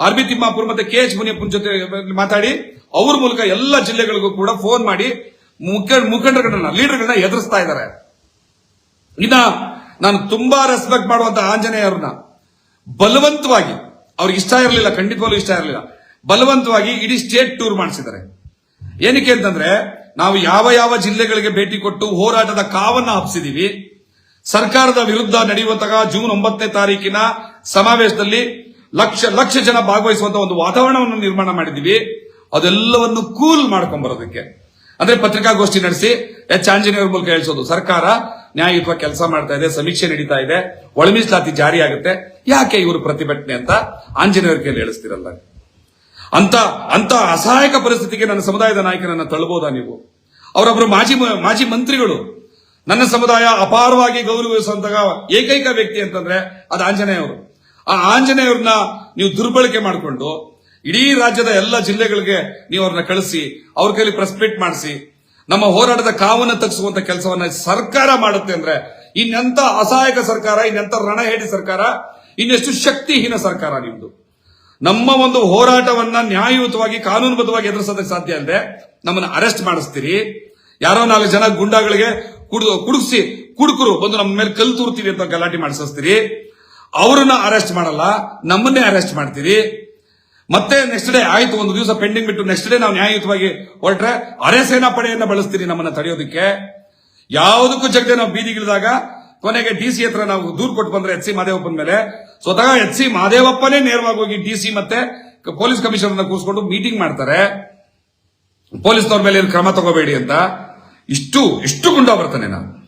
ಅರ್ಬಿ ತಿಮ್ಮಾಪುರ್ ಮತ್ತೆ ಕೆ ಎಚ್ ಮುನಿಯಪ್ಪನ ಜೊತೆ ಮಾತಾಡಿ, ಅವ್ರ ಮೂಲಕ ಎಲ್ಲ ಜಿಲ್ಲೆಗಳಿಗೂ ಕೂಡ ಫೋನ್ ಮಾಡಿ ಮುಖ- ಮುಖಂಡರುಗಳನ್ನ ಲೀಡರ್ಗಳನ್ನ ಎದುರಿಸ್ತಾ ಇದ್ದಾರೆ. ಇನ್ನ ನಾನು ತುಂಬಾ ರೆಸ್ಪೆಕ್ಟ್ ಮಾಡುವಂತ ಆಂಜನೇಯರನ್ನ. ಬಲವಂತವಾಗಿ, ಅವ್ರಿಗೆ ಇಷ್ಟ ಇರಲಿಲ್ಲ, ಖಂಡಿತವಾಗ್ಲೂ ಇಷ್ಟ ಇರಲಿಲ್ಲ. ಬಲವಂತವಾಗಿ ಇಡೀ ಸ್ಟೇಟ್ ಟೂರ್ ಮಾಡಿಸಿದ್ದಾರೆ. ಏನಕ್ಕೆ ಅಂತಂದ್ರೆ, ನಾವು ಯಾವ ಯಾವ ಜಿಲ್ಲೆಗಳಿಗೆ ಭೇಟಿ ಕೊಟ್ಟು ಹೋರಾಟದ ಕಾವನ್ನ ಹಬ್ಸಿದೀವಿ ಸರ್ಕಾರದ ವಿರುದ್ಧ ನಡೆಯುವಂತಹ ಜೂನ್ ಒಂಬತ್ತನೇ ತಾರೀಕಿನ ಸಮಾವೇಶದಲ್ಲಿ ಲಕ್ಷ ಲಕ್ಷ ಜನ ಭಾಗವಹಿಸುವಂತ ಒಂದು ವಾತಾವರಣವನ್ನು ನಿರ್ಮಾಣ ಮಾಡಿದೀವಿ. ಅದೆಲ್ಲವನ್ನು ಕೂಲ್ ಮಾಡ್ಕೊಂಡ್ ಬರೋದಕ್ಕೆ. ಅಂದ್ರೆ ಪತ್ರಿಕಾಗೋಷ್ಠಿ ನಡೆಸಿ, ಎಚ್ ಆಂಜನೇಯರ್ ಮೂಲಕ ಹೇಳಿಸೋದು ಸರ್ಕಾರ. ನ್ಯಾಯಯುತವಾಗಿ ಕೆಲಸ ಮಾಡ್ತಾ ಇದೆ, ಸಮೀಕ್ಷೆ ನಡೀತಾ ಇದೆ, ಒಳಮೀಸಲಾತಿ ಜಾರಿ ಆಗುತ್ತೆ. ಯಾಕೆ ಇವರು ಪ್ರತಿಭಟನೆ ಅಂತ ಆಂಜನೇಯರ್ ಕೈಯಲ್ಲಿ ಹೇಳಿಸ್ತಿರಲ್ಲ. ಅಂತ ಅಂತ ಅಸಹಾಯಕ ಪರಿಸ್ಥಿತಿಗೆ ನನ್ನ ಸಮುದಾಯದ ನಾಯಕರನ್ನ ತಳ್ಳಬಹುದಾ ನೀವು? ಅವರೊಬ್ಬರು ಮಾಜಿ ಮಾಜಿ ಮಂತ್ರಿಗಳು. ನನ್ನ ಸಮುದಾಯ ಅಪಾರವಾಗಿ ಗೌರವಿಸುವಂತಹ ಏಕೈಕ ವ್ಯಕ್ತಿ ಅಂತಂದ್ರೆ ಅದು ಆಂಜನೇಯ ಅವರು ಆ ಆಂಜನೇಯವ್ರನ್ನ ನೀವು ದುರ್ಬಳಕೆ ಮಾಡಿಕೊಂಡು ಇಡೀ ರಾಜ್ಯದ ಎಲ್ಲ ಜಿಲ್ಲೆಗಳಿಗೆ ನೀವು ಅವ್ರನ್ನ ಕಳಿಸಿ, ಅವ್ರ ಕೈಲಿ ಪ್ರೆಸ್ ಮೀಟ್ ಮಾಡಿಸಿ ನಮ್ಮ ಹೋರಾಟದ ಕಾವನ್ನು ತಗ್ಗಿಸುವಂತ ಕೆಲಸವನ್ನ ಸರ್ಕಾರ ಮಾಡುತ್ತೆ ಅಂದ್ರೆ ಇನ್ನೆಂತ ಅಸಹಾಯಕ ಸರ್ಕಾರ, ಇನ್ನೆಂತ ರಣಹೇಡಿ ಸರ್ಕಾರ, ಇನ್ನೆಷ್ಟು ಶಕ್ತಿಹೀನ ಸರ್ಕಾರ ನಿಮ್ದು. ನಮ್ಮ ಒಂದು ಹೋರಾಟವನ್ನ ನ್ಯಾಯಯುತವಾಗಿ, ಕಾನೂನುಬದ್ಧವಾಗಿ ಎದುರಿಸೋದಕ್ಕೆ ಸಾಧ್ಯ ಅಲ್ಲದೆ ನಮ್ಮನ್ನ ಅರೆಸ್ಟ್ ಮಾಡಿಸ್ತೀರಿ. ಯಾರೋ ನಾಲ್ಕು ಜನ ಗುಂಡಾಗಳಿಗೆ ಕುಡಿದು ಕುಡುಕ್ಸಿ ಕುಡುಕರು ಬಂದು ನಮ್ಮ ಮೇಲೆ ಕಲ್ ತೂರ್ತೀವಿ ಅಂತ ಗಲಾಟೆ ಮಾಡಿಸ್ತೀರಿ ಅವರನ್ನ ಅರೆಸ್ಟ್ ಮಾಡಲ್ಲ, ನಮ್ಮನ್ನೇ ಅರೆಸ್ಟ್ ಮಾಡ್ತೀರಿ. ಮತ್ತೆ ನೆಕ್ಸ್ಟ್ ಡೇ ಆಯ್ತು, ಒಂದು ದಿವಸ ಪೆಂಡಿಂಗ್ ಬಿಟ್ಟು ನೆಕ್ಸ್ಟ್ ಡೇ ನಾವು ನ್ಯಾಯಯುತವಾಗಿ ಹೊರಟ್ರೆ ಅರೆ ಸೇನಾ ಪಡೆಯನ್ನ ಬಳಸ್ತೀರಿ ನಮ್ಮನ್ನ ತಡೆಯೋದಕ್ಕೆ. ಯಾವುದಕ್ಕೂ ಜಗದೆ ನಾವು ಬೀದಿಗಿಳಿದಾಗ ಕೊನೆಗೆ ಡಿ ಸಿ ಹತ್ರ ನಾವು ದೂರು ಕೊಟ್ಟು ಬಂದ್ರೆ ಎಚ್ ಸಿ ಮಾದೇವಪ್ಪನ ಮೇಲೆ. ಸ್ವತಃ ಎಚ್ ಸಿ ಮಾದೇವಪ್ಪನೇ ನೇರವಾಗಿ ಹೋಗಿ ಡಿ ಸಿ ಮತ್ತೆ ಪೊಲೀಸ್ ಕಮಿಷನರ್ ಕೂರಿಸ್ಕೊಂಡು ಮೀಟಿಂಗ್ ಮಾಡ್ತಾರೆ. ಪೊಲೀಸ್ನವ್ರ ಮೇಲೆ ಕ್ರಮ ತಗೋಬೇಡಿ ಅಂತ. ಇಷ್ಟು ಇಷ್ಟು ಗುಂಡ ಬರ್ತಾನೆ ನಾನು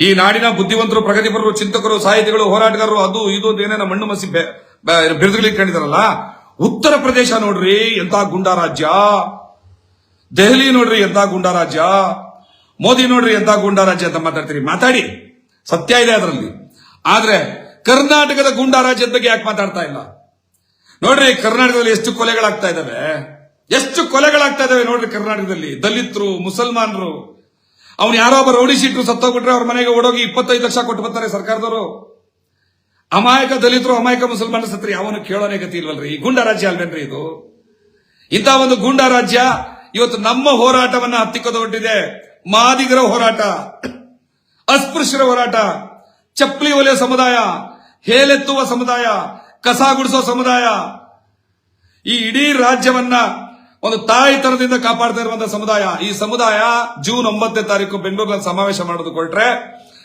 ಈ ನಾಡಿನ ಬುದ್ಧಿವಂತರು, ಪ್ರಗತಿಪರರು, ಚಿಂತಕರು, ಸಾಹಿತಿಗಳು, ಹೋರಾಟಗಾರರು, ಅದು, ಇದು ಅಂತ ಏನೇನೋ ಮಣ್ಣು ಮಸಿ ಬೆ- ಬೆ- ಬಿರುದುಗಳಿಗೆ ಕಂಡಿದಾರಲ್ಲ ಉತ್ತರ ಪ್ರದೇಶ ನೋಡ್ರಿ, ಎಂತ ಗುಂಡ ರಾಜ್ಯ ದೆಹಲಿ ನೋಡ್ರಿ, ಎಂತ ಗುಂಡ ರಾಜ್ಯ ಮೋದಿ ನೋಡ್ರಿ, ಎಂತ ಗುಂಡ ರಾಜ್ಯ ಅಂತ ಮಾತಾಡ್ತೀರಿ. ಮಾತಾಡಿ. ಸತ್ಯ ಇದೆ ಅದರಲ್ಲಿ. ಆದ್ರೆ, ಕರ್ನಾಟಕದ ಗುಂಡ ರಾಜ್ಯದ ಬಗ್ಗೆ ಯಾಕೆ ಮಾತಾಡ್ತಾ ಇಲ್ಲ? ನೋಡ್ರಿ, ಕರ್ನಾಟಕದಲ್ಲಿ ಎಷ್ಟು ಕೊಲೆಗಳಾಗ್ತಾ ಇದಾವೆ. ಎಷ್ಟು ಕೊಲೆಗಳಾಗ್ತಾ ಇದಾವೆ ನೋಡ್ರಿ ಕರ್ನಾಟಕದಲ್ಲಿ. ದಲಿತರು, ಮುಸಲ್ಮಾನರು. ಅವ್ನು ಯಾರೋ ಒಬ್ಬ ರೌಡಿ ಶೀಟ್ರು ಸತ್ತೋಗ್ಬಿಟ್ರೆ ಅವ್ರ ಮನೆಗೆ ಓಡೋಗಿ ಇಪ್ಪತ್ತೈದು ಲಕ್ಷ ಕೊಟ್ಟು ಬರ್ತಾರೆ ಸರ್ಕಾರದವರು. ಅಮಾಯಕ ದಲಿತರು ಅಮಾಯಕ ಮುಸಲ್ಮಾನ ಸತ್ರಿ ಯಾವನು ಕೇಳೋನೇ ಗತಿ ಇಲ್ವಲ್ರಿ? ಈ ಗುಂಡ ರಾಜ್ಯ ಅಲ್ವೇನ್ರಿ ಇದು? ಇಂಥ ಒಂದು ಗೂಂಡ ರಾಜ್ಯ ಇವತ್ತು ನಮ್ಮ ಹೋರಾಟವನ್ನ ಹತ್ತಿಕ್ಕದೊಟ್ಟಿದೆ ಮಾದಿಗರ ಹೋರಾಟ, ಅಸ್ಪೃಶ್ಯರ ಹೋರಾಟ, ಚಪ್ಪಲಿ ಒಲೆಯ ಸಮುದಾಯ, ಹೇಲೆತ್ತುವ ಸಮುದಾಯ, ಕಸ ಗುಡಿಸೋ ಸಮುದಾಯ. ಈ ಇಡೀ ರಾಜ್ಯವನ್ನ ಒಂದು ತಾಯಿತನದಿಂದ ಕಾಪಾಡ್ತಾ ಇರುವಂತಹ ಸಮುದಾಯ. ಈ ಸಮುದಾಯ ಜೂನ್ ಒಂಬತ್ತನೇ ತಾರೀಕು ಬೆಂಗಳೂರಿನಲ್ಲಿ ಸಮಾವೇಶ ಮಾಡೋದು ಕೊಟ್ರೆ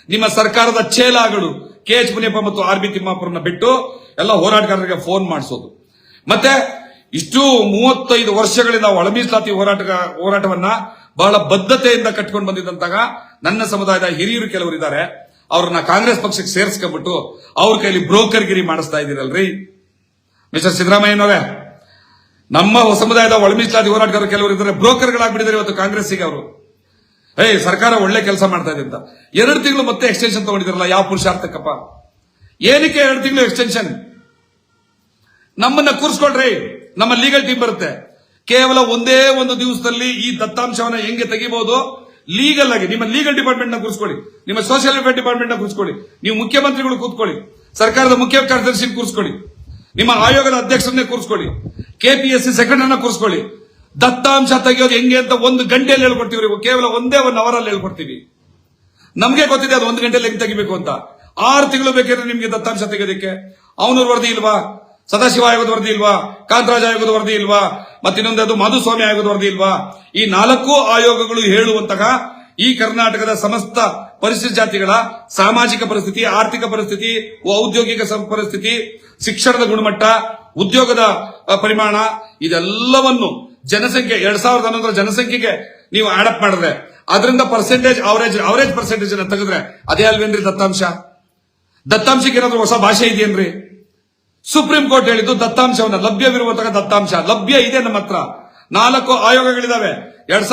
ನಿಮ್ಮ ಸರ್ಕಾರದ ಚೇಲಾಗಳು ಕೆ ಎಚ್ ಮುನಿಯಪ್ಪ ಮತ್ತು ಆರ್ ಬಿ ತಿಮ್ಮಾಪುರನ್ನ ಬಿಟ್ಟು ಎಲ್ಲ ಹೋರಾಟಗಾರರಿಗೆ ಫೋನ್ ಮಾಡಿಸೋದು. ಮತ್ತೆ ಇಷ್ಟು ಮೂವತ್ತೈದು ವರ್ಷಗಳಿಂದ ಒಳ ಮೀಸಲಾತಿ ಹೋರಾಟ ಹೋರಾಟವನ್ನ ಬಹಳ ಬದ್ಧತೆಯಿಂದ ಕಟ್ಕೊಂಡು ಬಂದಿದ್ದಂತಾಗ ನನ್ನ ಸಮುದಾಯದ ಹಿರಿಯರು ಕೆಲವರು ಇದ್ದಾರೆ. ಅವ್ರನ್ನ ಕಾಂಗ್ರೆಸ್ ಪಕ್ಷಕ್ಕೆ ಸೇರಿಸ್ಕೊಂಡ್ಬಿಟ್ಟು ಅವ್ರ ಕೈಲಿ ಬ್ರೋಕರ್ಗಿರಿ ಮಾಡಿಸ್ತಾ ಇದ್ದೀರಲ್ರಿ? ಮಿಸ್ಟರ್ ಸಿದ್ದರಾಮಯ್ಯನವರೇ, ನಮ್ಮ ಸಮುದಾಯದ ಒಳ ಮೀಸಲಾತಿ ಹೋರಾಟಗಾರರು ಕೆಲವರು ಇದ್ದಾರೆ, ಬ್ರೋಕರ್ಗಳಾಗ್ಬಿಟ್ಟಿದ್ದಾರೆ ಇವತ್ತು ಕಾಂಗ್ರೆಸ್ಸಿಗೆ ಅವರು. ಏಯ್, ಸರ್ಕಾರ ಒಳ್ಳೆ ಕೆಲಸ ಮಾಡ್ತಾ ಇದೆ ಅಂತ. ಎರಡು ತಿಂಗಳು ಮತ್ತೆ ಎಕ್ಸ್ಟೆನ್ಷನ್ ತಗೊಂಡಿದ್ರಲ್ಲ ಯಾವ ಪುರುಷಾರ್ಥಕ್ಕಪ್ಪ? ಏನಕ್ಕೆ ಎರಡು ತಿಂಗಳು ಎಕ್ಸ್ಟೆನ್ಷನ್ ನಮ್ಮನ್ನ ಕೂರಿಸ್ಕೊಳ್ರಿ, ನಮ್ಮ ಲೀಗಲ್ ಟೀಮ್ ಬರುತ್ತೆ. ಕೇವಲ ಒಂದೇ ಒಂದು ದಿವಸದಲ್ಲಿ ಈ ದತ್ತಾಂಶವನ್ನ ಹೆಂಗೆ ತೆಗಿಬಹುದು ಲೀಗಲ್ ಆಗಿ, ನಿಮ್ಮ ಲೀಗಲ್ ಡಿಪಾರ್ಟ್ಮೆಂಟ್ನ ಕೂರಿಸ್ಕೊಳ್ಳಿ. ನಿಮ್ಮ ಸೋಷಿಯಲ್ ವೆಲ್ಫೇರ್ ಡಿಪಾರ್ಟ್ಮೆಂಟ್ನ ಕೂರಿಸ್ಕೊಳ್ಳಿ. ನೀವು ಮುಖ್ಯಮಂತ್ರಿಗಳು ಕೂತ್ಕೊಳ್ಳಿ. ಸರ್ಕಾರದ ಮುಖ್ಯ ಕಾರ್ಯದರ್ಶಿ ಕೂರಿಸ್ಕೊಳ್ಳಿ. ನಿಮ್ಮ ಆಯೋಗದ ಅಧ್ಯಕ್ಷರನ್ನೇ ಕೂರಿಸ್ಕೊಳ್ಳಿ. ಕೆಪಿಎಸ್ಸಿ ಸೆಕ್ರೆಟರಿ ಅನ್ನ ಕೂರಿಸ್ಕೊಳ್ಳಿ. ದತ್ತಾಂಶ ತೆಗೆಯೋದು ಹೆಂಗೆ ಅಂತ ಒಂದು ಗಂಟೆಯಲ್ಲಿ ಹೇಳ್ಕೊಡ್ತೀವಿ ಕೇವಲ ಒಂದೇ ಒಂದು ಅವರಲ್ಲಿ ಹೇಳ್ಕೊಡ್ತೀವಿ. ನಮ್ಗೆ ಗೊತ್ತಿದೆ ಅದು ಒಂದು ಗಂಟೆಯಲ್ಲಿ ಹೆಂಗ್ ತೆಗಿಬೇಕು ಅಂತ. ಆರು ತಿಂಗಳು ಬೇಕಿದ್ರೆ ನಿಮಗೆ ದತ್ತಾಂಶ ತೆಗೆಯೋದಕ್ಕೆ. ಅವನವ್ರ ವರದಿ ಇಲ್ವಾ? ಸದಾಶಿವ ಆಯೋಗದ ವರದಿ ಇಲ್ವಾ? ಕಾಂತರಾಜ ಆಯೋಗದ ವರದಿ ಇಲ್ವಾ? ಮತ್ತಿನ್ನೊಂದು ಅದು ಮಾಧುಸ್ವಾಮಿ ಆಯೋಗದ ವರದಿ ಇಲ್ವಾ? ಈ ನಾಲ್ಕು ಆಯೋಗಗಳು ಹೇಳುವಂತಹ ಈ ಕರ್ನಾಟಕದ ಸಮಸ್ತ ಪರಿಶಿಷ್ಟ ಜಾತಿಗಳ ಸಾಮಾಜಿಕ ಪರಿಸ್ಥಿತಿ, ಆರ್ಥಿಕ ಪರಿಸ್ಥಿತಿ ಔದ್ಯೋಗಿಕ ಪರಿಸ್ಥಿತಿ, ಶಿಕ್ಷಣದ ಗುಣಮಟ್ಟ, ಉದ್ಯೋಗದ ಪರಿಮಾಣ, ಇದೆಲ್ಲವನ್ನು ಜನಸಂಖ್ಯೆ, ಎರಡ್ ಸಾವಿರದ ಹನ್ನೊಂದರ ಜನಸಂಖ್ಯೆಗೆ ನೀವು ಆಡಪ್ ಮಾಡಿದ್ರೆ, ಅದರಿಂದ ಪರ್ಸೆಂಟೇಜ್ ಅವರೇಜ್ ಅವರೇಜ್ ಪರ್ಸೆಂಟೇಜ್ ಅನ್ನ ತೆಗೆದ್ರೆ, ಅದೇ ಅಲ್ವೇನ್ರಿ ದತ್ತಾಂಶ? ದತ್ತಾಂಶಕ್ಕೆ ಏನಾದ್ರೂ ಹೊಸ ಭಾಷೆ ಇದೆಯೇನ್ರಿ ಸುಪ್ರೀಂ ಕೋರ್ಟ್ ಹೇಳಿದ್ದು ದತ್ತಾಂಶವನ್ನ, ಲಭ್ಯವಿರುವಂತಹ ದತ್ತಾಂಶ. ಲಭ್ಯ ಇದೆ ನಮ್ಮ ಹತ್ರ. ನಾಲ್ಕು ಆಯೋಗಗಳಿದಾವೆ. ಎರಡ್